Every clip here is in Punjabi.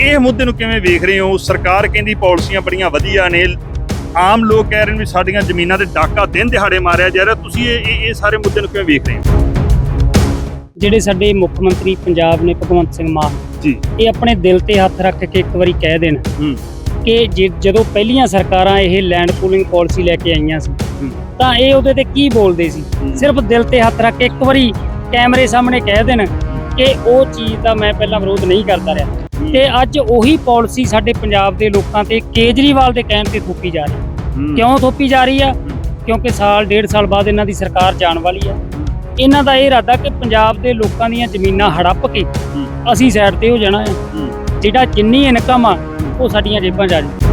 ਇਹ ਮੁੱਦੇ ਨੂੰ ਕਿਵੇਂ ਵੇਖ ਰਹੇ ਹੋ? ਸਰਕਾਰ ਕਹਿੰਦੀ ਪਾਲਿਸੀਆਂ ਬੜੀਆਂ ਵਧੀਆ ਨੇ। ਆਮ ਲੋਕ ਕਹਿ ਰਹੇ ਨੇ ਵੀ ਸਾਡੀਆਂ ਜ਼ਮੀਨਾਂ ਤੇ ਡਾਕਾ ਦਿਨ ਦਿਹਾੜੇ ਮਾਰਿਆ ਜਾ ਰਿਹਾ। ਤੁਸੀਂ ਇਹ ਇਹ- ਸਾਰੇ ਮੁੱਦੇ ਨੂੰ ਕਿਵੇਂ ਵੇਖ ਰਹੇ ਹੋ? ਜਿਹੜੇ ਸਾਡੇ ਮੁੱਖ ਮੰਤਰੀ ਪੰਜਾਬ ਨੇ ਭਗਵੰਤ ਸਿੰਘ ਮਾਨ ਜੀ। ਇਹ ਆਪਣੇ ਦਿਲ ਤੇ ਹੱਥ ਰੱਖ ਕੇ ਇੱਕ ਵਾਰੀ ਕਹਿ ਦੇਣ ਹੂੰ। ਕਿ ਜਦੋਂ ਪਹਿਲੀਆਂ ਸਰਕਾਰਾਂ ਇਹ ਲੈਂਡ ਪੂਲਿੰਗ ਪਾਲਿਸੀ ਲੈ ਕੇ ਆਈਆਂ ਸੀ। ਤਾਂ ਇਹ ਉਹਦੇ ਤੇ ਕੀ ਬੋਲਦੇ ਸੀ। ਸਿਰਫ ਦਿਲ ਤੇ ਹੱਥ ਰੱਖ ਕੇ ਇੱਕ ਵਾਰੀ ਕੈਮਰੇ ਸਾਹਮਣੇ ਕਹਿ ਦੇਣ ਕਿ ਉਹ ਚੀਜ਼ ਦਾ ਮੈਂ ਪਹਿਲਾਂ ਵਿਰੋਧ ਨਹੀਂ ਕਰਦਾ ਰਿਹਾ। ਤੇ ਅੱਜ ਉਹੀ ਪਾਲਿਸੀ ਸਾਡੇ ਪੰਜਾਬ ਦੇ ਲੋਕਾਂ ਤੇ ਕੇਜਰੀਵਾਲ ਦੇ ਕਹਿਣ ਤੇ ਥੋਪੀ ਜਾ ਰਹੀ ਹੈ। ਕਿਉਂ ਥੋਪੀ ਜਾ ਰਹੀ ਆ ਕਿਉਂਕਿ ਸਾਲ ਡੇਢ ਸਾਲ ਬਾਅਦ ਇਹਨਾਂ ਦੀ ਸਰਕਾਰ ਜਾਣ ਵਾਲੀ ਆ ਇਹਨਾਂ ਦਾ ਇਹ ਇਰਾਦਾ ਕਿ ਪੰਜਾਬ ਦੇ ਲੋਕਾਂ ਦੀਆਂ ਜ਼ਮੀਨਾਂ ਹੜੱਪ ਕੇ। ਅਸੀਂ ਸਾਈਡ ਤੇ ਹੋ ਜਾਣਾ ਹੂੰ। ਜਿਹੜਾ ਜਿੰਨੀ ਇਨਕਮ ਆ ਉਹ ਸਾਡੀਆਂ ਜੇਬਾਂ 'ਚ ਆ ਜਾਊ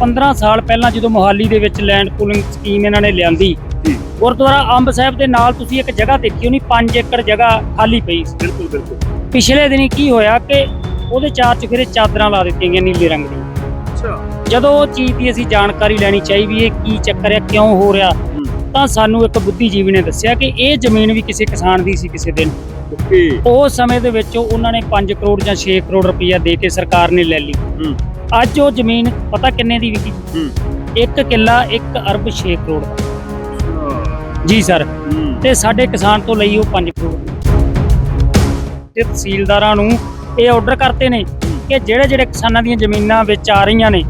15 ਸਾਲ ਪਹਿਲਾਂ ਜਦੋਂ ਮੋਹਾਲੀ ਦੇ ਵਿੱਚ ਲੈਂਡ ਪੂਲਿੰਗ ਸਕੀਮ ਇਹਨਾਂ ਨੇ ਲਿਆਂਦੀ ਜੀ। ਗੁਰਦੁਆਰਾ ਅੰਬ ਸਾਹਿਬ ਦੇ ਨਾਲ ਤੁਸੀਂ ਇੱਕ ਜਗ੍ਹਾ ਦੇਖੀ ਹੋਣੀ 5 ਏਕੜ ਜਗ੍ਹਾ ਖਾਲੀ ਪਈ ਸੀ ਬਿਲਕੁਲ ਬਿਲਕੁਲ ਪਿਛਲੇ ਦਿਨੀ ਕੀ ਹੋਇਆ ਕਿ ਉਹਦੇ ਚਾਰ ਚੁਫੇਰੇ ਚਾਦਰਾਂ ਲਾ ਦਿੱਤੀਆਂ ਗਈਆਂ ਨੀਲੇ ਰੰਗ ਦੀਆਂ। ਅੱਛਾ। ਜਦੋਂ ਉਹ ਚੀਜ਼ ਦੀ ਅਸੀਂ ਜਾਣਕਾਰੀ ਲੈਣੀ ਚਾਹੀ ਵੀ ਇਹ ਕੀ ਚੱਕਰ ਹੈ ਕਿਉਂ ਹੋ ਰਿਹਾ ਹੂੰ। ਤਾਂ ਸਾਨੂੰ ਇੱਕ ਬੁੱਧੀਜੀਵੀ ਨੇ ਦੱਸਿਆ ਕਿ ਇਹ ਜ਼ਮੀਨ ਵੀ ਕਿਸੇ ਕਿਸਾਨ ਦੀ ਸੀ ਕਿਸੇ ਦਿਨ। ਉਸ ਸਮੇਂ ਦੇ ਵਿੱਚ ਉਹਨਾਂ ਨੇ 5 ਕਰੋੜ ਜਾਂ 6 ਕਰੋੜ ਰੁਪਈਆ ਦੇ ਕੇ ਸਰਕਾਰ ਨੇ ਲੈ ਲਈ। ਹੂੰ। ਅੱਜ ਉਹ ਜ਼ਮੀਨ ਪਤਾ ਕਿੰਨੇ ਦੀ ਵਿਕੀ? ਹੂੰ। ਇੱਕ ਕਿੱਲਾ 1 ਅਰਬ 6 ਕਰੋੜ। ਜੀ ਸਰ। ਹੂੰ। ਤੇ ਸਾਡੇ ਕਿਸਾਨ ਤੋਂ ਲਈ ਉਹ 5 ਕਰੋੜ। ਤੇ ਤਹਿਸੀਲਦਾਰਾਂ ਨੂੰ ਇਹ ਆਰਡਰ ਕਰਤੇ ਨੇ। ਕਿ ਜਿਹੜੇ ਜਿਹੜੇ ਕਿਸਾਨਾਂ ਦੀਆਂ ਜ਼ਮੀਨਾਂ ਵਿੱਚ ਆ ਰਹੀਆਂ ਨੇ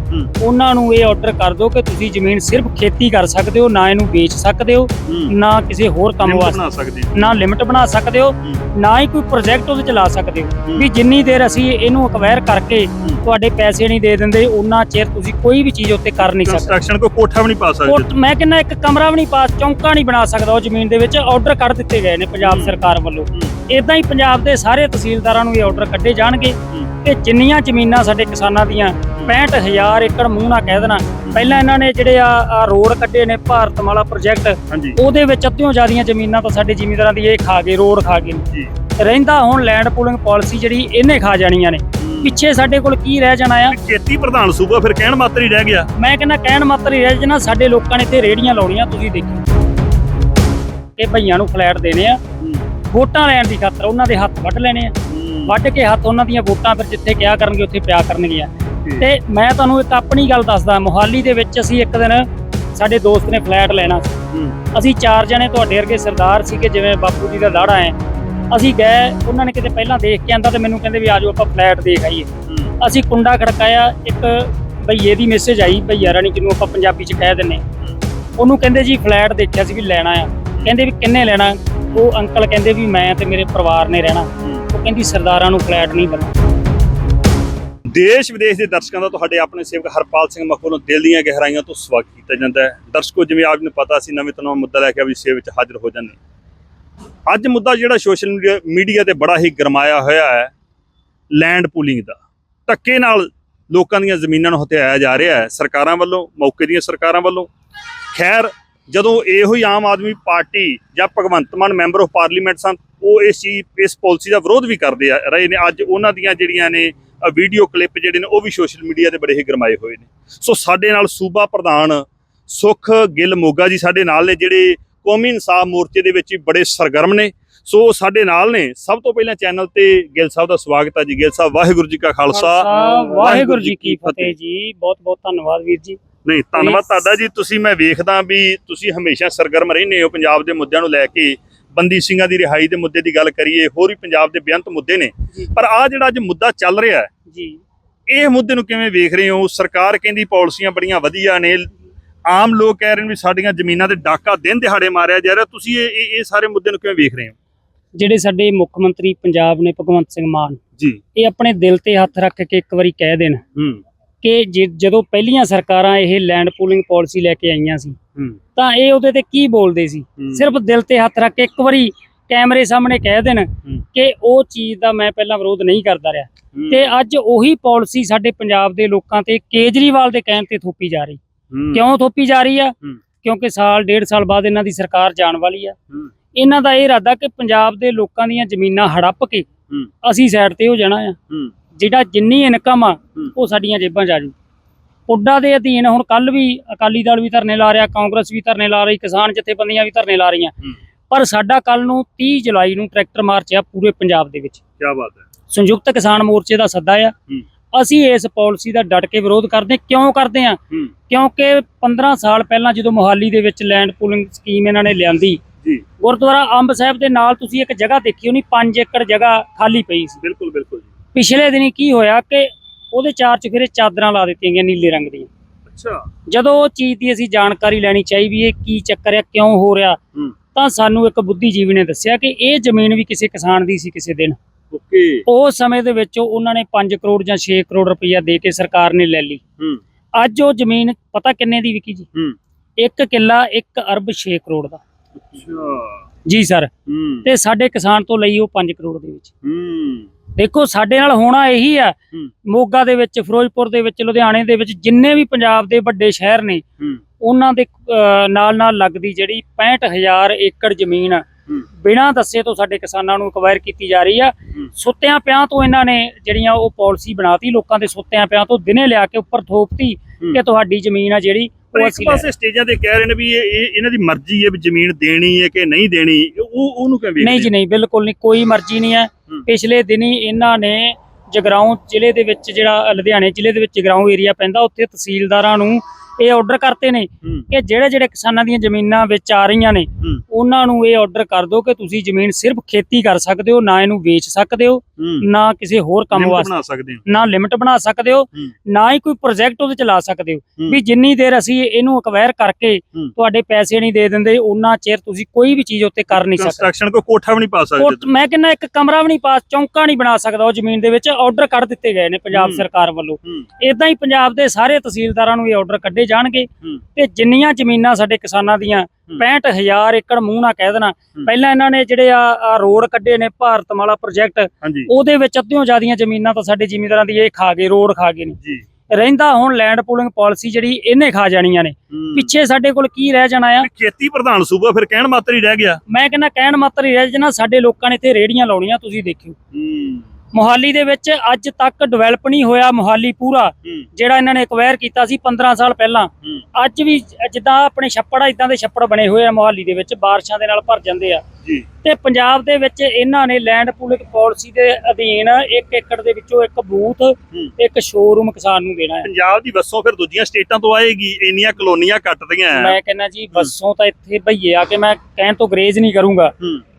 ਉਹਨਾਂ ਨੂੰ ਇਹ ਆਰਡਰ ਕਰ ਦਿਓ ਕਿ ਤੁਸੀਂ ਜ਼ਮੀਨ ਸਿਰਫ ਖੇਤੀ ਕਰ ਸਕਦੇ ਹੋ ਨਾ ਇਹਨੂੰ ਵੇਚ ਸਕਦੇ ਹੋ ਨਾ ਕਿਸੇ ਹੋਰ ਕੰਮ ਵਾਸਤੇ ਨਾ ਲਿਮਟ ਬਣਾ ਸਕਦੇ ਹੋ ਨਾ ਹੀ ਕੋਈ ਪ੍ਰੋਜੈਕਟ ਉਹਦੇ ਚ ਲਾ ਸਕਦੇ ਹੋ। ਵੀ ਜਿੰਨੀ ਦੇਰ ਅਸੀਂ ਇਹਨੂੰ ਅਕਵਾਇਰ ਕਰਕੇ ਤੁਹਾਡੇ ਪੈਸੇ ਨਹੀਂ ਦੇ ਦਿੰਦੇ ਉਹਨਾਂ ਚਿਰ ਤੁਸੀਂ ਕੋਈ ਵੀ ਚੀਜ਼ ਉੱਤੇ ਕਰ ਨਹੀਂ ਸਕਦੇ। ਕੰਸਟਰਕਸ਼ਨ ਕੋ ਕੋਠਾ ਵੀ ਨਹੀਂ ਪਾ ਸਕਦੇ। ਮੈਂ ਕਹਿੰਦਾ ਇੱਕ ਕਮਰਾ ਵੀ ਨਹੀਂ ਪਾਸ ਚੌਂਕਾ ਨਹੀਂ ਬਣਾ ਸਕਦਾ ਉਹ ਜ਼ਮੀਨ ਦੇ ਵਿੱਚ ਆਰਡਰ ਕੱਢ ਦਿੱਤੇ ਗਏ ਨੇ ਪੰਜਾਬ। ਸਰਕਾਰ ਵੱਲੋਂ। ਇਦਾਂ ਹੀ ਪੰਜਾਬ ਦੇ ਸਾਰੇ ਤਹਿਸੀਲਦਾਰਾਂ ਨੂੰ ਇਹ ਆਰਡਰ ਕੱਢੇ ਜਾਣਗੇ। ਹੂੰ। ਕਿ ਜਿੰਨੀਆਂ ਜ਼ਮੀਨਾਂ ਸਾਡੇ ਕਿਸਾਨਾਂ ਦੀਆਂ 65000 ਏਕੜ ਮੂੰਹ ਨਾਲ ਕਹਿ ਦੇਣਾ। ਪਹਿਲਾਂ ਇਹਨਾਂ ਨੇ ਜਿਹੜੇ ਆ ਰੋਡ ਕੱਢੇ ਨੇ ਭਾਰਤਮਾਲਾ ਪ੍ਰੋਜੈਕਟ ਹਾਂਜੀ। ਉਹਦੇ ਵਿੱਚ ਅੱਧਿਓਂ ਜ਼ਿਆਦੀਆਂ ਜ਼ਮੀਨਾਂ ਤਾਂ ਸਾਡੇ ਜ਼ਿਮੀਂਦਾਰਾਂ ਦੀ ਇਹ ਖਾ ਗਏ ਰੋਡ ਖਾ ਗਏ ਰਹਿੰਦਾ ਹੁਣ ਲੈਂਡ ਪੂਲਿੰਗ ਪਾਲਿਸੀ ਜਿਹੜੀ ਇਹਨੇ ਖਾ ਜਾਣੀਆਂ ਨੇ। ਪਿੱਛੇ ਸਾਡੇ ਕੋਲ ਕੀ ਰਹਿ ਜਾਣਾ ਆ? ਖੇਤੀ ਪ੍ਰਧਾਨ ਸੂਬਾ ਫਿਰ ਕਹਿਣ ਮਾਤਰ ਹੀ ਰਹਿ ਗਿਆ। ਮੈਂ ਕਹਿੰਦਾ ਕਹਿਣ ਮਾਤਰ ਹੀ ਰਹਿ ਜਨਾ ਸਾਡੇ ਲੋਕਾਂ ਨੇ ਤੇ ਰੇੜੀਆਂ ਲਾਉਣੀਆਂ ਤੁਸੀਂ ਦੇਖੋ। ਇਹ ਭਈਆਂ ਨੂੰ ਫਲੈਟ ਦੇਣੇ ਆ। ਵੋਟਾਂ ਲੈਣ ਦੀ ਖਾਤਰ ਉਹਨਾਂ ਦੇ ਹੱਥ ਵੱਢ ਲੈਣੇ ਆ। ਵੱਢ ਕੇ ਹੱਥ ਉਹਨਾਂ ਦੀਆਂ ਵੋਟਾਂ ਫਿਰ ਜਿੱਥੇ ਕਿਹਾ ਕਰਨਗੇ ਉੱਥੇ ਪਿਆ ਕਰਨਗੀਆਂ। ਤੇ ਮੈਂ ਤੁਹਾਨੂੰ ਇੱਕ ਆਪਣੀ ਗੱਲ ਦੱਸਦਾ ਮੋਹਾਲੀ ਦੇ ਵਿੱਚ ਅਸੀਂ ਇੱਕ ਦਿਨ ਸਾਡੇ ਦੋਸਤ ਨੇ ਫਲੈਟ ਲੈਣਾ ਸੀ। ਅਸੀਂ ਚਾਰ ਜਣੇ ਤੁਹਾਡੇ ਵਰਗੇ ਸਰਦਾਰ ਸੀਗੇ ਜਿਵੇਂ ਬਾਪੂ ਜੀ ਦਾ ਦਾੜਾ ਹੈ। ਅਸੀਂ ਗਏ ਉਹਨਾਂ ਨੇ ਕਿਤੇ ਪਹਿਲਾਂ ਦੇਖ ਕੇ ਆਂਦਾ ਤੇ ਮੈਨੂੰ ਕਹਿੰਦੇ ਵੀ ਆਜੋ ਆਪਾਂ ਫਲੈਟ ਦੇਖ ਆਈਏ। ਅਸੀਂ ਕੁੰਡਾ ਖੜਕਾਇਆ ਇੱਕ ਭਈਏ ਦੀ ਮੈਸੇਜ ਆਈ ਭਈਆ ਰਾਣੀ ਜਿਹਨੂੰ ਆਪਾਂ ਪੰਜਾਬੀ ਚ ਕਹਿ ਦਿੰਨੇ ਉਹਨੂੰ ਕਹਿੰਦੇ ਜੀ ਫਲੈਟ ਦੇਖਿਆ ਸੀ ਵੀ ਲੈਣਾ ਆ। ਕਹਿੰਦੇ ਵੀ ਕਿੰਨੇ ਲੈਣਾ? ਉਹ ਅੰਕਲ ਕਹਿੰਦੇ ਵੀ ਮੈਂ ਤੇ ਮੇਰੇ ਪਰਿਵਾਰ ਨੇ ਰਹਿਣਾ। ਉਹ ਕਹਿੰਦੀ ਸਰਦਾਰਾਂ ਨੂੰ ਫਲੈਟ ਨਹੀਂ ਮਿਲਦਾ ਦੇਸ਼ ਵਿਦੇਸ਼ ਦੇ ਦਰਸ਼ਕਾਂ ਦਾ ਤੁਹਾਡੇ ਆਪਣੇ ਸੇਵਕ ਹਰਪਾਲ ਸਿੰਘ ਮੱਖੂ ਵੱਲੋਂ ਦਿਲ ਦੀਆਂ ਗਹਿਰਾਈਆਂ ਤੋਂ ਸਵਾਗਤ ਕੀਤਾ ਜਾਂਦਾ ਹੈ। ਦਰਸ਼ਕੋ, ਜਿਵੇਂ ਆਪ ਨੂੰ ਪਤਾ ਸੀ, ਨਵੇਂ ਤੋਂ ਨਵਾਂ ਮੁੱਦਾ ਲੈ ਕੇ ਵੀ ਸੇਵ ਵਿੱਚ ਹਾਜ਼ਰ ਹੋ ਜਾਂਦੇ ਅੱਜ ਮੁੱਦਾ ਜਿਹੜਾ ਸੋਸ਼ਲ ਮੀਡੀਆ ਮੀਡੀਆ ਤੇ ਬੜਾ ਹੀ ਗਰਮਾਇਆ ਹੋਇਆ ਹੈ, ਲੈਂਡ ਪੂਲਿੰਗ ਦਾ। ਧੱਕੇ ਨਾਲ ਲੋਕਾਂ ਦੀਆਂ ਜ਼ਮੀਨਾਂ ਨੂੰ ਹਥਿਆਇਆ ਜਾ ਰਿਹਾ ਹੈ, ਸਰਕਾਰਾਂ ਵੱਲੋਂ, ਮੌਕੇ ਦੀਆਂ ਸਰਕਾਰਾਂ ਵੱਲੋਂ। ਖੈਰ, ਜਦੋਂ ਇਹੋ ਹੀ ਆਮ ਆਦਮੀ ਪਾਰਟੀ ਜਾਂ Bhagwant Mann member of parliament ਸਨ ਉਹ ਇਸ ਚੀਜ਼ ਇਸ ਪਾਲਿਸੀ ਦਾ ਵਿਰੋਧ ਵੀ ਕਰਦੇ ਆ ਰਹੇ ਨੇ। ਅੱਜ ਉਹਨਾਂ ਦੀਆਂ ਜਿਹੜੀਆਂ ਨੇ ਵੀਡੀਓ ਕਲਿੱਪ ਜਿਹੜੇ ਨੇ ਉਹ ਵੀ ਸੋਸ਼ਲ ਮੀਡੀਆ ਤੇ ਬੜੇ ਹੀ ਗਰਮਾਏ ਹੋਏ ਨੇ। ਸੋ ਸਾਡੇ ਨਾਲ ਸੂਬਾ ਪ੍ਰਧਾਨ ਸੁਖ ਗਿੱਲ ਮੋਗਾ ਜੀ ਸਾਡੇ ਨਾਲ ਨੇ ਜਿਹੜੇ ਕੌਮੀ ਇਨਸਾਫ ਮੋਰਚੇ ਦੇ ਵਿੱਚ ਬੜੇ ਸਰਗਰਮ ਨੇ। ਸੋ ਸਾਡੇ ਨਾਲ ਨੇ। ਸਭ ਤੋਂ ਪਹਿਲਾਂ ਚੈਨਲ ਤੇ ਗਿੱਲ ਸਾਹਿਬ ਦਾ ਸਵਾਗਤ ਹੈ ਜੀ। ਗਿੱਲ ਸਾਹਿਬ ਵਾਹਿਗੁਰੂ ਜੀ ਕਾ ਖਾਲਸਾ। ਵਾਹਿਗੁਰੂ ਜੀ ਕੀ ਫਤਿਹ। ਜੀ। ਬਹੁਤ ਬਹੁਤ ਧੰਨਵਾਦ ਵੀਰ ਜੀ। ਨਹੀਂ ਧੰਨਵਾਦ ਤੁਹਾਡਾ ਜੀ। ਤੁਸੀਂ ਮੈਂ ਵੇਖਦਾ ਵੀ ਤੁਸੀਂ ਹਮੇਸ਼ਾ ਸਰਗਰਮ ਰਹਿੰਦੇ ਹੋ ਪੰਜਾਬ ਦੇ ਮੁੱਦਿਆਂ ਨੂੰ ਲੈ ਕੇ। ਬੰਦੀ ਸਿੰਘਾਂ ਦੀ ਰਿਹਾਈ ਦੇ ਮੁੱਦੇ ਦੀ ਗੱਲ ਕਰੀਏ ਹੋਰ ਵੀ ਪੰਜਾਬ ਦੇ ਬੇਅੰਤ ਮੁੱਦੇ ਨੇ। ਪਰ ਆ ਜਿਹੜਾ ਅੱਜ ਮੁੱਦਾ ਚੱਲ ਰਿਹਾ ਹੈ ਜੀ। ਇਹ ਮੁੱਦੇ ਨੂੰ ਕਿਵੇਂ ਵੇਖ ਰਹੇ ਹੋ? ਸਰਕਾਰ ਕਹਿੰਦੀ ਪਾਲਿਸੀਆਂ ਬੜੀਆਂ ਵਧੀਆ ਨੇ। ਆਮ ਲੋਕ ਕਹਿ ਰਹੇ ਨੇ ਵੀ ਸਾਡੀਆਂ ਜ਼ਮੀਨਾਂ ਤੇ ਡਾਕਾ ਦਿਨ ਦਿਹਾੜੇ ਮਾਰਿਆ ਜਾ ਰਿਹਾ। ਤੁਸੀਂ ਇਹ- ਇਹ ਸਾਰੇ ਮੁੱਦੇ ਨੂੰ ਕਿਵੇਂ ਵੇਖ ਰਹੇ ਹੋ? ਜਿਹੜੇ ਸਾਡੇ ਮੁੱਖ ਮੰਤਰੀ ਪੰਜਾਬ ਨੇ ਭਗਵੰਤ ਸਿੰਘ ਮਾਨ ਜੀ। ਇਹ ਆਪਣੇ ਦਿਲ ਤੇ ਹੱਥ ਰੱਖ ਕੇ ਇੱਕ ਵਾਰੀ ਕਹਿ ਦੇਣ। ਹੂੰ। ਕਿ ਜੇ- ਜਦੋਂ ਪਹਿਲੀਆਂ ਸਰਕਾਰਾਂ ਇਹ ਲੈਂਡ ਪੂਲਿੰਗ ਪਾਲਿਸੀ ਲੈ ਕੇ ਆਈਆਂ ਸੀ ਹੂੰ। ਤਾਂ ਇਹ ਉਹਦੇ ਤੇ ਕੀ ਬੋਲਦੇ ਸੀ? ਹੂੰ। ਸਿਰਫ ਦਿਲ ਤੇ ਹੱਥ ਰੱਖ ਕੇ ਇੱਕ ਵਾਰੀ ਕੈਮਰੇ ਸਾਹਮਣੇ ਕਹਿ ਦੇਣ ਕਿ ਉਹ ਚੀਜ਼ ਦਾ ਮੈਂ ਪਹਿਲਾਂ ਵਿਰੋਧ ਨਹੀਂ ਕਰਦਾ ਰਿਹਾ। ਹੂੰ, ਤੇ ਅੱਜ ਉਹੀ ਪਾਲਿਸੀ ਸਾਡੇ ਪੰਜਾਬ ਦੇ ਲੋਕਾਂ ਤੇ ਕੇਜਰੀਵਾਲ ਦੇ ਕਹਿਣ ਤੇ ਥੋਪੀ ਜਾ ਰਹੀ। ਹੂੰ, ਕਿਉਂ ਥੋਪੀ ਜਾ ਰਹੀ ਆ? ਹੂੰ। ਕਿਉਂਕਿ ਸਾਲ ਡੇਢ ਸਾਲ ਬਾਅਦ ਇਹਨਾਂ ਦੀ ਸਰਕਾਰ ਜਾਣ ਵਾਲੀ ਆ। ਹੂੰ। ਇਹਨਾਂ ਦਾ ਇਹ ਇਰਾਦਾ ਕਿ ਪੰਜਾਬ ਦੇ ਲੋਕਾਂ ਦੀਆਂ ਜ਼ਮੀਨਾਂ ਹੜੱਪ ਕੇ ਹੂੰ। ਅਸੀਂ ਸਾਈਡ ਤੇ ਹੋ ਜਾਣਾ ਆ। ਹੂੰ, ਜਿਹੜਾ ਜਿੰਨੀ ਇਨਕਮ ਆ ਉਹ ਸਾਡੀਆਂ ਜੇਬਾਂ 'ਚ ਆ ਜੂ। ਪੁੱਡਾ ਦੇ ਅਧੀਨ ਹੁਣ ਕੱਲ ਵੀ ਅਕਾਲੀ ਦਲ ਵੀ ਧਰਨੇ ਲਾ ਰਿਹਾ ਕਾਂਗਰਸ ਵੀ ਧਰਨੇ ਲਾ ਰਹੀ ਕਿਸਾਨ ਜਥੇਬੰਦੀਆਂ ਵੀ ਧਰਨੇ ਲਾ ਰਹੀਆਂ। ਪਰ ਸਾਡਾ ਕੱਲ ਨੂੰ 30 ਜੁਲਾਈ ਨੂੰ ਟਰੈਕਟਰ ਮਾਰਚ ਆ ਪੂਰੇ ਪੰਜਾਬ ਦੇ ਵਿੱਚ। ਕਿਆ ਬਾਤ ਹੈ। ਸੰਯੁਕਤ ਕਿਸਾਨ ਮੋਰਚੇ ਦਾ ਸੱਦਾ ਆ। ਅਸੀਂ ਇਸ ਪਾਲਿਸੀ ਦਾ ਡਟ ਕੇ ਵਿਰੋਧ ਕਰਦੇ। ਕਿਉਂ ਕਰਦੇ ਆ ਕਿਉਂਕਿ 15 ਸਾਲ ਪਹਿਲਾਂ ਜਦੋਂ ਮੋਹਾਲੀ ਦੇ ਵਿੱਚ ਲੈਂਡ ਪੂਲਿੰਗ ਸਕੀਮ ਇਹਨਾਂ ਨੇ ਲਿਆਂਦੀ ਜੀ। ਗੁਰਦੁਆਰਾ ਅੰਬ ਸਾਹਿਬ ਦੇ ਨਾਲ ਤੁਸੀਂ ਇੱਕ ਜਗ੍ਹਾ ਦੇਖੀ ਹੋਣੀ 5 ਏਕੜ ਜਗ੍ਹਾ ਖਾਲੀ ਪਈ ਸੀ। ਬਿਲਕੁਲ ਬਿਲਕੁਲ ਜੀ। ਪਿਛਲੇ ਦਿਨੀ ਕੀ ਹੋਇਆ ਕਿ ਉਹਦੇ ਚਾਰ ਚੁਫੇਰੇ ਚਾਦਰਾਂ ਲਾ ਦਿੱਤੀਆਂ ਗਈਆਂ ਨੀਲੇ ਰੰਗ ਦੀਆਂ। ਅੱਛਾ। ਜਦੋਂ ਉਹ ਚੀਜ਼ ਦੀ ਅਸੀਂ ਜਾਣਕਾਰੀ ਲੈਣੀ ਚਾਹੀ ਵੀ ਇਹ ਕੀ ਚੱਕਰ ਹੈ ਕਿਉਂ ਹੋ ਰਿਹਾ ਹੂੰ। ਤਾਂ ਸਾਨੂੰ ਇੱਕ ਬੁੱਧੀਜੀਵੀ ਨੇ ਦੱਸਿਆ ਕਿ ਇਹ ਜ਼ਮੀਨ ਵੀ ਕਿਸੇ ਕਿਸਾਨ ਦੀ ਸੀ ਕਿਸੇ ਦਿਨ। ਓਕੇ। ਉਸ ਸਮੇਂ ਦੇ ਵਿੱਚ ਉਹਨਾਂ ਨੇ 5 ਕਰੋੜ ਜਾਂ 6 ਕਰੋੜ ਰੁਪਈਆ ਦੇ ਕੇ ਸਰਕਾਰ ਨੇ ਲੈ ਲਈ। ਹੂੰ। ਅੱਜ ਉਹ ਜ਼ਮੀਨ ਪਤਾ ਕਿੰਨੇ ਦੀ ਵਿਕੀ ਜੀ? ਹੂੰ। ਇੱਕ ਕਿੱਲਾ 1 ਅਰਬ 6 ਕਰੋੜ ਦਾ। ਅੱਛਾ। ਜੀ ਸਰ। ਹੂੰ। ਤੇ ਸਾਡੇ ਕਿਸਾਨ ਤੋਂ ਲਈ ਉਹ 5 ਕਰੋੜ ਦੇ ਵਿੱਚ। ਹੂੰ। ਦੇਖੋ ਸਾਡੇ ਨਾਲ ਹੋਣਾ ਇਹੀ ਆ। ਮੋਗਾ ਦੇ ਵਿੱਚ ਫਿਰੋਜ਼ਪੁਰ ਦੇ ਵਿੱਚ ਲੁਧਿਆਣੇ ਦੇ ਵਿੱਚ ਜਿੰਨੇ ਵੀ ਪੰਜਾਬ ਦੇ ਵੱਡੇ ਸ਼ਹਿਰ ਨੇ ਉਹਨਾਂ ਦੇ ਨਾਲ ਨਾਲ ਲੱਗਦੀ ਜਿਹੜੀ 65000 ਏਕੜ ਜ਼ਮੀਨ ਬਿਨਾਂ ਦੱਸੇ ਤੋਂ ਸਾਡੇ ਕਿਸਾਨਾਂ ਨੂੰ ਅਕਵਾਇਰ ਕੀਤੀ ਜਾ ਰਹੀ ਆ। ਸੁੱਤਿਆਂ ਪਿਆਂ ਤੋਂ ਇਹਨਾਂ ਨੇ ਜਿਹੜੀਆਂ ਉਹ ਪਾਲਿਸੀ ਬਣਾਤੀ ਲੋਕਾਂ ਦੇ ਸੁੱਤਿਆਂ ਪਿਆਂ ਤੋਂ ਦਿਨੇ ਲਿਆ ਕੇ ਉੱਪਰ ਥੋਪਤੀ। ਕਿ ਤੁਹਾਡੀ ਜ਼ਮੀਨ ਆ ਜਿਹੜੀ ਪਰ ਇੱਕ ਪਾਸੇ ਸਟੇਜਾਂ ਤੇ ਕਹਿ ਰਹੇ ਨੇ ਵੀ ਇਹ ਇਹ- ਇਹਨਾਂ ਦੀ ਮਰਜ਼ੀ ਹੈ ਵੀ ਜ਼ਮੀਨ ਦੇਣੀ ਹੈ ਕਿ ਨਹੀਂ ਦੇਣੀ। ਉਹ ਉਹਨੂੰ ਕਿਵੇਂ ਨਹੀਂ ਜੀ ਨਹੀਂ ਬਿਲਕੁਲ ਨਹੀਂ। ਕੋਈ ਮਰਜ਼ੀ ਨਹੀਂ ਹੈ। ਹੂੰ। ਪਿਛਲੇ ਦਿਨੀ ਇਹਨਾਂ ਨੇ ਜਗਰਾਉਂ ਜ਼ਿਲ੍ਹੇ ਦੇ ਵਿੱਚ ਜਿਹੜਾ ਲੁਧਿਆਣੇ ਜ਼ਿਲ੍ਹੇ ਦੇ ਵਿੱਚ ਜਗਰਾਉਂ ਏਰੀਆ ਪੈਂਦਾ ਉੱਥੇ ਤਹਿਸੀਲਦਾਰਾਂ ਨੂੰ ਇਹ ਆਰਡਰ ਕਰਤੇ ਨੇ ਕਿ ਜਿਹੜੇ ਜਿਹੜੇ ਕਿਸਾਨਾਂ ਦੀਆਂ ਜ਼ਮੀਨਾਂ ਵਿੱਚ ਆ ਰਹੀਆਂ ਨੇ ਉਹਨਾਂ ਨੂੰ ਇਹ ਆਰਡਰ ਕਰ ਦਿਓ ਕਿ ਤੁਸੀਂ ਜ਼ਮੀਨ ਸਿਰਫ ਖੇਤੀ ਕਰ ਸਕਦੇ ਹੋ ਨਾ ਇਹਨੂੰ ਵੇਚ ਸਕਦੇ ਹੋ ਨਾ ਕਿਸੇ ਹੋਰ ਕੰਮ ਵਾਸਤੇ ਨਾ ਲਿਮਟ ਬਣਾ ਸਕਦੇ ਹੋ ਨਾ ਹੀ ਕੋਈ ਪ੍ਰੋਜੈਕਟ ਉਹਦੇ ਚ ਲਾ ਸਕਦੇ ਹੋ। ਵੀ ਜਿੰਨੀ ਦੇਰ ਅਸੀਂ ਇਹਨੂੰ ਅਕਵਾਇਰ ਕਰਕੇ। ਤੁਹਾਡੇ ਪੈਸੇ ਨਹੀਂ ਦੇ ਦਿੰਦੇ ਉਹਨਾਂ ਚਿਰ ਤੁਸੀਂ ਕੋਈ ਵੀ ਚੀਜ਼ ਉੱਤੇ ਕਰ ਨਹੀਂ ਸਕਦੇ। ਕੰਸਟਰਕਸ਼ਨ ਕੋਈ ਕੋਠਾ ਵੀ ਨਹੀਂ ਪਾ ਸਕਦੇ ਮੈਂ ਕਹਿੰਦਾ ਇੱਕ ਕਮਰਾ ਵੀ ਨਹੀਂ ਪਾਸ ਚੌਂਕਾ ਨਹੀਂ ਬਣਾ ਸਕਦਾ ਉਹ ਜ਼ਮੀਨ ਦੇ ਵਿੱਚ। ਆਰਡਰ ਕੱਢ ਦਿੱਤੇ ਗਏ ਨੇ ਪੰਜਾਬ। ਸਰਕਾਰ ਵੱਲੋਂ। ਇਦਾਂ ਹੀ ਪੰਜਾਬ ਦੇ ਸਾਰੇ ਤਹਿਸੀਲਦਾਰਾਂ ਨੂੰ ਇਹ ਆਰਡਰ ਕੱਢੇ ਜਾਣਗੇ ਤੇ ਜਿੰਨੀਆਂ ਜ਼ਮੀਨਾਂ ਸਾਡੇ ਕਿਸਾਨਾਂ ਦੀਆਂ 65000 ਏਕੜ ਮੂੰਹ ਨਾ ਕਹਿ ਦੇਣਾ। ਪਹਿਲਾਂ ਇਹਨਾਂ ਨੇ ਜਿਹੜੇ ਆ ਰੋਡ ਕੱਢੇ ਨੇ ਭਾਰਤਮਾਲਾ ਪ੍ਰੋਜੈਕਟ ਉਹਦੇ ਵਿੱਚ ਅੱਧਿਓਂ ਜ਼ਿਆਦੀਆਂ ਜ਼ਮੀਨਾਂ ਤਾਂ ਸਾਡੇ ਜ਼ਿਮੀਂਦਾਰਾਂ ਦੀ ਇਹ ਖਾ ਗਏ ਰੋਡ ਖਾ ਗਏ ਨੇ। ਰਹਿੰਦਾ ਹੁਣ ਲੈਂਡ ਪੂਲਿੰਗ ਪਾਲਿਸੀ ਜਿਹੜੀ ਇਹਨੇ ਖਾ ਜਾਣੀਆਂ ਨੇ। ਪਿੱਛੇ ਸਾਡੇ ਕੋਲ ਕੀ ਰਹਿ ਜਾਣਾ ਆ? ਖੇਤੀ ਪ੍ਰਧਾਨ ਸੂਬਾ ਫਿਰ ਕਹਿਣ ਮਾਤਰ ਹੀ ਰਹਿ ਗਿਆ। ਮੈਂ ਕਹਿੰਦਾ ਕਹਿਣ ਮਾਤਰ ਹੀ ਰਹਿ ਜਾਣਾ ਸਾਡੇ ਲੋਕਾਂ ਨੇ ਇੱਥੇ ਰੇੜੀਆਂ ਲਾਉਣੀਆਂ ਤੁਸੀਂ ਦੇਖਿਓ। ਹੂੰ। ਮੋਹਾਲੀ ਦੇ ਵਿੱਚ ਅੱਜ ਤੱਕ ਡਿਵੈਲਪ ਨਹੀਂ ਹੋਇਆ ਮੋਹਾਲੀ ਪੂਰਾ ਜਿਹੜਾ ਇਹਨਾਂ ਨੇ ਐਕਵਾਇਰ ਕੀਤਾ ਸੀ 15 ਸਾਲ ਪਹਿਲਾਂ। ਅੱਜ ਵੀ ਜਿੱਦਾਂ ਆਪਣੇ ਛੱਪੜ ਆ ਇਦਾਂ ਦੇ ਛੱਪੜ ਬਣੇ ਹੋਏ ਆ ਮੋਹਾਲੀ ਦੇ ਵਿੱਚ ਬਾਰਿਸ਼ਾਂ ਦੇ ਨਾਲ ਭਰ ਜਾਂਦੇ ਆ। ਤੇ ਪੰਜਾਬ ਦੇ ਵਿੱਚ ਇਹਨਾਂ ਨੇ ਲੈਂਡ ਪੂਲਿੰਗ ਪਾਲਿਸੀ ਦੇ ਅਧੀਨ 1 ਏਕੜ ਦੇ ਵਿੱਚੋਂ ਇੱਕ ਬੂਥ ਇੱਕ ਸ਼ੋਰੂਮ ਕਿਸਾਨ ਨੂੰ ਦੇਣਾ ਹੈ। ਪੰਜਾਬ ਦੀ ਵਸੋਂ ਫਿਰ ਦੂਜੀਆਂ ਸਟੇਟਾਂ ਤੋਂ ਆਏਗੀ ਇੰਨੀਆਂ ਕਲੋਨੀਆਂ ਕੱਟਦੀਆਂ ਹੈ। ਮੈਂ ਕਹਿੰਦਾ ਜੀ ਬੱਸੋਂ ਤਾਂ ਇੱਥੇ ਭਈਏ ਆ ਕੇ ਮੈਂ ਕਹਿਣ ਤੋਂ ਗਰੇਜ਼ ਨਹੀਂ ਕਰੂੰਗਾ।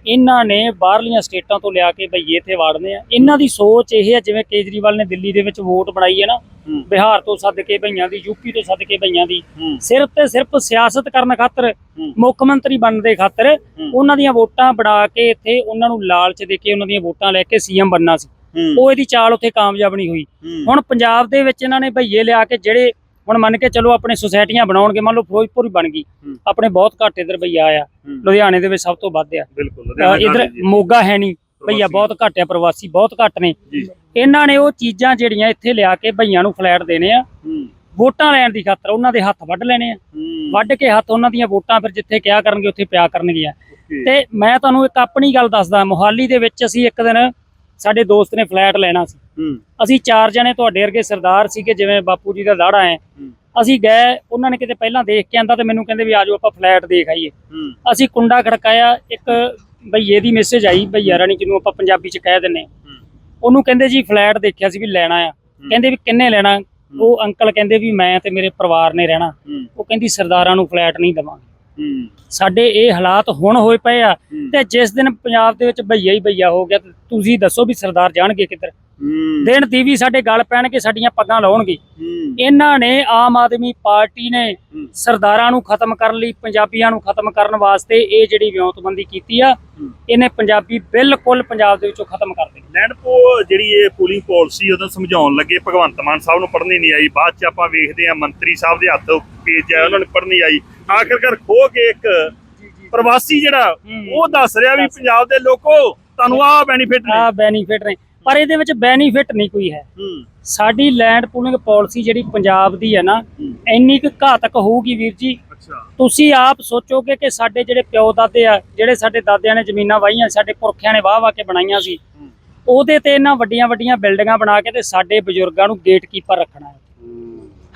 ਇਹਨਾਂ ਨੇ ਬਾਹਰਲੀਆਂ ਸਟੇਟਾਂ ਤੋਂ ਲਿਆ ਕੇ ਭਈਏ ਇੱਥੇ ਵਾੜਨੇ ਆ। ਇਹਨਾਂ ਦੀ ਸੋਚ ਇਹ ਹੈ ਜਿਵੇਂ ਕੇਜਰੀਵਾਲ ਨੇ ਦਿੱਲੀ ਦੇ ਵਿੱਚ ਵੋਟ ਬਣਾਈ ਹੈ ਨਾ ਬਿਹਾਰ ਤੋਂ ਸੱਦ ਕੇ ਭਈਆਂ ਦੀ ਯੂਪੀ ਤੋਂ ਸੱਦ ਕੇ ਭਈਆਂ ਦੀ ਸਿਰਫ ਤੇ ਸਿਰਫ ਸਿਆਸਤ ਕਰਨ ਖਾਤਰ। ਮੁੱਖ ਮੰਤਰੀ ਬਣਨ ਦੇ ਖਾਤਰ। ਉਹਨਾਂ ਦੀਆਂ ਵੋਟਾਂ ਬਣਾ ਕੇ ਇੱਥੇ ਉਹਨਾਂ ਨੂੰ ਲਾਲਚ ਦੇ ਕੇ ਉਹਨਾਂ ਦੀਆਂ ਵੋਟਾਂ ਲੈ ਕੇ ਸੀਐਮ ਬਣਨਾ ਸੀ। ਉਹ ਇਹਦੀ ਚਾਲ ਉੱਥੇ ਕਾਮਯਾਬ ਨਹੀਂ ਹੋਈ। ਹੁਣ ਪੰਜਾਬ ਦੇ ਵਿੱਚ ਇਹਨਾਂ ਨੇ ਭਈਏ ਲਿਆ ਕੇ ਜਿਹੜੇ ਹੁਣ ਮੰਨ ਕੇ ਚਲੋ ਆਪਣੇ ਸੁਸਾਇਟੀਆਂ ਬਣਾਉਣਗੇ ਮੰਨ ਲਓ ਫਿਰੋਜ਼ਪੁਰ ਹੀ ਬਣ ਗਈ। ਆਪਣੇ ਬਹੁਤ ਘੱਟ ਇਧਰ ਭਈਆ ਆਇਆ। ਲੁਧਿਆਣੇ ਦੇ ਵਿੱਚ ਸਭ ਤੋਂ ਵੱਧ ਆ। ਬਿਲਕੁਲ ਇਧਰ ਮੋਗਾ ਹੈ ਨਹੀਂ। ਭਈਆ। ਬਹੁਤ ਘੱਟ ਆ ਪ੍ਰਵਾਸੀ ਬਹੁਤ ਘੱਟ ਨੇ। ਇਹਨਾਂ ਨੇ ਉਹ ਚੀਜ਼ਾਂ ਜਿਹੜੀਆਂ ਇੱਥੇ ਲਿਆ ਕੇ ਭਈਆਂ ਨੂੰ ਫਲੈਟ ਦੇਣੇ ਆ। ਵੋਟਾਂ ਲੈਣ ਦੀ ਖਾਤਰ ਉਹਨਾਂ ਦੇ ਹੱਥ ਵੱਢ ਲੈਣੇ ਆ। ਵੱਢ ਕੇ ਹੱਥ ਉਹਨਾਂ ਦੀਆਂ ਵੋਟਾਂ ਫਿਰ ਜਿੱਥੇ ਕਿਹਾ ਕਰਨਗੇ ਉੱਥੇ ਪਿਆ ਕਰਨਗੀਆਂ. ਤੇ ਮੈਂ ਤੁਹਾਨੂੰ ਇੱਕ ਆਪਣੀ ਗੱਲ ਦੱਸਦਾ ਮੋਹਾਲੀ ਦੇ ਵਿੱਚ ਅਸੀਂ ਇੱਕ ਦਿਨ ਸਾਡੇ ਦੋਸਤ ਨੇ ਫਲੈਟ ਲੈਣਾ ਸੀ। ਅਸੀਂ ਚਾਰ ਜਣੇ ਤੁਹਾਡੇ ਵਰਗੇ ਸਰਦਾਰ ਸੀਗੇ ਜਿਵੇਂ ਬਾਪੂ ਜੀ ਦਾ ਦਾੜਾ ਹੈ। ਅਸੀਂ ਗਏ ਉਹਨਾਂ ਨੇ ਕਿਤੇ ਪਹਿਲਾਂ ਦੇਖ ਕੇ ਆਂਦਾ ਤੇ ਮੈਨੂੰ ਕਹਿੰਦੇ ਵੀ ਆਜੋ ਆਪਾਂ ਫਲੈਟ ਦੇਖ ਆਈਏ। ਅਸੀਂ ਕੁੰਡਾ ਖੜਕਾਇਆ ਇੱਕ ਭਈਏ ਦੀ ਮੈਸੇਜ ਆਈ ਭਈਆ ਰਾਣੀ ਜਿਹਨੂੰ ਆਪਾਂ ਪੰਜਾਬੀ ਚ ਕਹਿ ਦਿੰਨੇ। ਉਹਨੂੰ ਕਹਿੰਦੇ ਜੀ ਫਲੈਟ ਦੇਖਿਆ ਸੀ ਵੀ ਲੈਣਾ ਆ। ਕਹਿੰਦੇ ਵੀ ਕਿੰਨੇ ਲੈਣਾ? ਉਹ ਅੰਕਲ ਕਹਿੰਦੇ ਵੀ ਮੈਂ ਤੇ ਮੇਰੇ ਪਰਿਵਾਰ ਨੇ ਰਹਿਣਾ। ਉਹ ਕਹਿੰਦੀ ਸਰਦਾਰਾਂ ਨੂੰ ਫਲੈਟ ਨਹੀਂ ਦਵਾਂਗੇ। ਸਾਡੇ ਇਹ ਹਾਲਾਤ ਹੁਣ ਹੋਏ ਪਏ ਆ। ਤੇ ਜਿਸ ਦਿਨ ਪੰਜਾਬ ਦੇ ਵਿੱਚ ਭਈਆ ਹੀ ਭਈਆ ਹੋ ਗਿਆ ਤੇ ਤੁਸੀਂ ਦੱਸੋ ਵੀ ਸਰਦਾਰ ਜਾਣਗੇ ਕਿੱਧਰ ਦਿਨ ਦੀ ਵੀ ਸਾਡੇ ਗੱਲ ਪੈਣਗੇ ਸਾਡੀਆਂ ਪੱਗਾਂ ਲਾਉਣਗੇ। ਇਹਨਾਂ ਨੇ ਆਮ ਆਦਮੀ ਪਾਰਟੀ ਨੇ। ਸਰਦਾਰਾਂ ਨੂੰ ਖਤਮ ਕਰਨ ਲਈ ਪੰਜਾਬੀਆਂ ਨੂੰ ਖਤਮ ਕਰਨ ਵਾਸਤੇ ਇਹ ਜਿਹੜੀ ਵਿਉਂਤਬੰਦੀ ਕੀਤੀ ਆ। ਇਹਨੇ ਪੰਜਾਬੀ ਬਿਲਕੁਲ ਪੰਜਾਬ ਦੇ ਵਿੱਚੋਂ ਖਤਮ ਕਰ ਦੇਣੀ ਲੈਂਡ ਪੋ ਜਿਹੜੀ ਇਹ ਪੂਲਿੰਗ ਪਾਲਿਸੀ ਉਹਦਾ ਸਮਝਾਉਣ ਲੱਗੇ ਭਗਵੰਤ ਮਾਨ ਸਾਹਿਬ ਨੂੰ ਪੜ੍ਹਨੀ ਨਹੀਂ ਆਈ ਬਾਅਦ ਚ ਆਪਾਂ ਵੇਖਦੇ ਆ ਮੰਤਰੀ ਸਾਹਿਬ ਦੇ ਹੱਥ ਪੇਜ ਆ ਉਹਨਾਂ ਨੂੰ ਪੜ੍ਹਨੀ ਆਈ। ਆਖਿਰਕਾਰ ਖੋ ਕੇ ਇੱਕ ਪ੍ਰਵਾਸੀ ਜਿਹੜਾ। ਉਹ ਦੱਸ ਰਿਹਾ ਵੀ ਪੰਜਾਬ ਦੇ ਲੋਕੋ ਤੁਹਾਨੂੰ ਆਹ ਬੈਨੀਫਿਟ ਨੇ। ਆ ਬੈਨੀਫਿਟ ਨੇ। ਪਰ ਇਹਦੇ ਵਿੱਚ ਬੈਨੀਫਿਟ ਨਹੀਂ ਕੋਈ ਹੈ। ਸਾਡੀ ਲੈਂਡ ਪੂਲਿੰਗ ਪਾਲਿਸੀ ਜਿਹੜੀ ਪੰਜਾਬ ਦੀ ਹੈ ਨਾ। ਇੰਨੀ ਕੁ ਘਾਤਕ ਹੋਊਗੀ ਵੀਰ ਜੀ। ਤੁਸੀਂ ਆਪ ਸੋਚੋਗੇ ਕਿ ਸਾਡੇ ਜਿਹੜੇ ਪਿਓ ਦਾਦੇ ਆ ਜਿਹੜੇ ਸਾਡੇ ਦਾਦਿਆਂ ਨੇ ਜ਼ਮੀਨਾਂ ਵਾਹੀਆਂ ਸਾਡੇ ਪੁਰਖਿਆਂ ਨੇ ਵਾਹ ਵਾਹ ਕੇ ਬਣਾਈਆਂ ਸੀ। ਉਹਦੇ ਤੇ ਇਹਨਾਂ ਵੱਡੀਆਂ ਵੱਡੀਆਂ ਬਿਲਡਿੰਗਾਂ ਬਣਾ ਕੇ ਤੇ ਸਾਡੇ ਬਜ਼ੁਰਗਾਂ ਨੂੰ ਗੇਟਕੀਪਰ ਰੱਖਣਾ ਹੈ।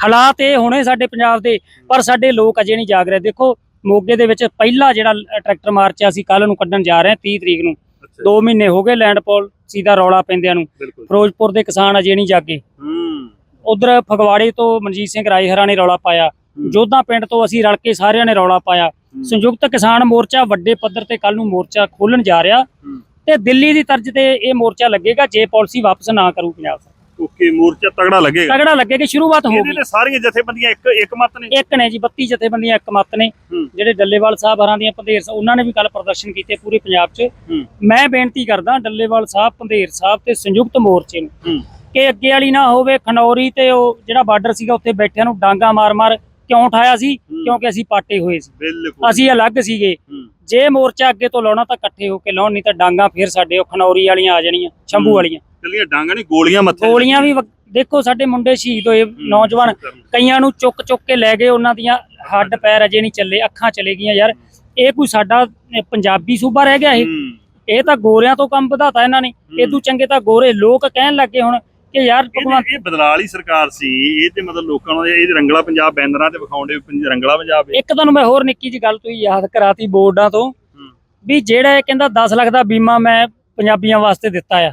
ਹਾਲਾਤ ਇਹ ਹੋਣੇ ਸਾਡੇ ਪੰਜਾਬ ਦੇ ਪਰ ਸਾਡੇ ਲੋਕ ਅਜੇ ਨਹੀਂ ਜਾਗ ਰਹੇ। ਦੇਖੋ ਮੋਗੇ ਦੇ ਵਿੱਚ ਪਹਿਲਾ ਜਿਹੜਾ ਟਰੈਕਟਰ ਮਾਰਚ ਆ ਅਸੀਂ ਕੱਲ ਨੂੰ ਕੱਢਣ ਜਾ ਰਹੇ ਹਾਂ 30 ਤਰੀਕ ਨੂੰ। ਅੱਛਾ। 2 ਮਹੀਨੇ ਹੋ ਗਏ ਲੈਂਡ ਪੋਲ ਐਸਐਸਪੀ ਦਾ ਰੌਲਾ ਪੈਂਦਿਆਂ ਨੂੰ। ਬਿਲਕੁਲ। ਫਿਰੋਜ਼ਪੁਰ ਦੇ ਕਿਸਾਨ ਅਜੇ ਨਹੀਂ ਜਾਗੇ। ਹੂੰ। ਉਧਰ ਫਗਵਾੜੇ ਤੋਂ ਮਨਜੀਤ ਸਿੰਘ ਰਾਏਹਰਾ ਨੇ ਰੌਲਾ ਪਾਇਆ। ਜੋਧਾ ਪਿੰਡ ਤੋਂ ਅਸੀਂ ਰਲ ਕੇ ਸਾਰਿਆਂ ਨੇ ਰੌਲਾ ਪਾਇਆ। ਸੰਯੁਕਤ ਕਿਸਾਨ ਮੋਰਚਾ ਵੱਡੇ ਪੱਧਰ ਤੇ ਕੱਲ ਨੂੰ ਮੋਰਚਾ ਖੋਲਣ ਜਾ ਰਿਹਾ। ਹੂੰ। ਤੇ ਦਿੱਲੀ ਦੀ ਤਰਜ਼ ਤੇ ਇਹ ਮੋਰਚਾ ਲੱਗੇਗਾ ਜੇ ਪਾਲਿਸੀ ਵਾਪਸ ਨਾ ਕਰੂ ਪੰਜਾਬ ਸਰਕਾਰ। ਓਕੇ ਮੋਰਚਾ ਤਗੜਾ ਲੱਗੇਗਾ। ਤਗੜਾ ਲੱਗੇ ਕਿ ਸ਼ੁਰੂਆਤ ਹੋ ਇਹਦੇ ਗਈ। ਸਾਰੀਆਂ ਜਥੇਬੰਦੀਆਂ ਇੱਕ ਇੱਕ ਮਤ ਨੇ। ਇੱਕ ਨੇ ਜੀ 32 ਜਥੇਬੰਦੀਆਂ ਇੱਕ ਮਤ ਨੇ। ਹੂੰ। ਜਿਹੜੇ ਡੱਲੇਵਾਲ ਸਾਹਿਬ ਹਰਾਂ ਦੀਆਂ ਪੰਧੇਰ ਸਾਹਿਬ ਉਹਨਾਂ ਨੇ ਵੀ ਕੱਲ ਪ੍ਰਦਰਸ਼ਨ ਕੀਤੇ ਪੂਰੇ ਪੰਜਾਬ 'ਚ। ਹੂੰ। ਮੈਂ ਬੇਨਤੀ ਕਰਦਾ ਡੱਲੇਵਾਲ ਸਾਹਿਬ ਪੰਧੇਰ ਸਾਹਿਬ ਤੇ ਸੰਯੁਕਤ ਮੋਰਚੇ ਨੂੰ ਹੂੰ। ਕਿ ਅੱਗੇ ਵਾਲੀ ਨਾ ਹੋਵੇ ਖਨੌਰੀ ਤੇ ਉਹ ਜਿਹੜਾ ਬਾਰਡਰ ਸੀਗਾ ਉੱਥੇ ਬੈਠਿਆਂ ਨੂੰ ਡਾਂਗਾ ਮਾਰ-ਮਾਰ ਕਿਉਂ ਉਠਾਇਆ ਸੀ? ਕਿਉਂਕਿ ਅਸੀਂ ਪਾਟੇ ਹੋਏ ਸੀ। ਬਿਲਕੁਲ। ਅਸੀਂ ਅਲੱਗ ਸੀਗੇ। ਹੂੰ। ਜੇ ਮੋਰਚਾ ਅੱਗੇ ਤੋਂ ਲਾਉਣਾ ਤਾਂ ਇਕੱਠੇ ਹੋ ਕੇ ਲਾਉਣ ਨਹੀਂ ਤਾਂ ਡਾਂਗਾ ਫੇਰ ਸਾਡੇ ਉਹ ਖਨੌਰੀ ਵਾਲੀਆਂ ਆ ਜਾਣੀਆਂ ਸ਼ੰਭੂ ਹੂੰ। ਵਾਲੀਆਂ। ਕੱਲੀਆਂ ਡਾਂਗਾ ਨਹੀਂ ਗੋਲੀਆਂ ਮੱਥੇ ਗੋਲੀਆਂ ਵੀ ਵ- ਦੇਖੋ ਸਾਡੇ ਮੁੰਡੇ ਸ਼ਹੀਦ ਹੋਏ ਨੌਜਵਾਨ ਕਈਆਂ ਨੂੰ ਚੁੱਕ ਚੁੱਕ ਕੇ ਲੈ ਗਏ ਉਹਨਾਂ ਦੀਆਂ ਹੱਡ ਪੈਰ ਅਜੇ ਨਹੀਂ ਚੱਲੇ ਅੱਖਾਂ ਚਲੇ ਗਈਆਂ ਯਾਰ। ਇਹ ਕੋਈ ਸਾਡਾ ਅਹ, ਪੰਜਾਬੀ ਸੂਬਾ ਰਹਿ ਗਿਆ ਇਹ। ਹੂੰ। ਇਹ ਤਾਂ ਗੋਰਿਆਂ ਤੋਂ ਕੰਮ ਵਧਾਤਾ ਇਹਨਾਂ ਨੇ। ਇਦੋਂ ਚੰਗੇ ਤਾਂ ਗੋਰੇ ਲੋਕ ਕਹਿਣ ਲੱਗੇ ਹੁਣ ਕਿ ਯਾਰ ਭਗਵਾਨ ਇਹ ਇਹ ਬਦਲਾਅ ਵਾਲੀ ਸਰਕਾਰ ਸੀ। ਇਹ ਤੇ ਮਤਲਬ ਲੋਕਾਂ ਨੂੰ ਇਹ ਰੰਗਲਾ ਪੰਜਾਬ ਬੈਨਰਾਂ ਤੇ ਵਿਖਾਉਂਦੇ ਵੀ ਰੰਗਲਾ ਪੰਜਾਬ ਹੈ ਇੱਕ ਤੁਹਾਨੂੰ ਮੈਂ ਹੋਰ ਨਿੱਕੀ ਜੀ ਗੱਲ ਤੁਸੀਂ ਯਾਦ ਕਰਾਤੀ ਬੋਰਡਾਂ ਤੋਂ। ਹੂੰ। ਵੀ ਜਿਹੜਾ ਇਹ ਕਹਿੰਦਾ 10 ਲੱਖ ਦਾ ਬੀਮਾ ਮੈਂ ਪੰਜਾਬੀਆਂ ਵਾਸਤੇ ਦਿੱਤਾ ਆ।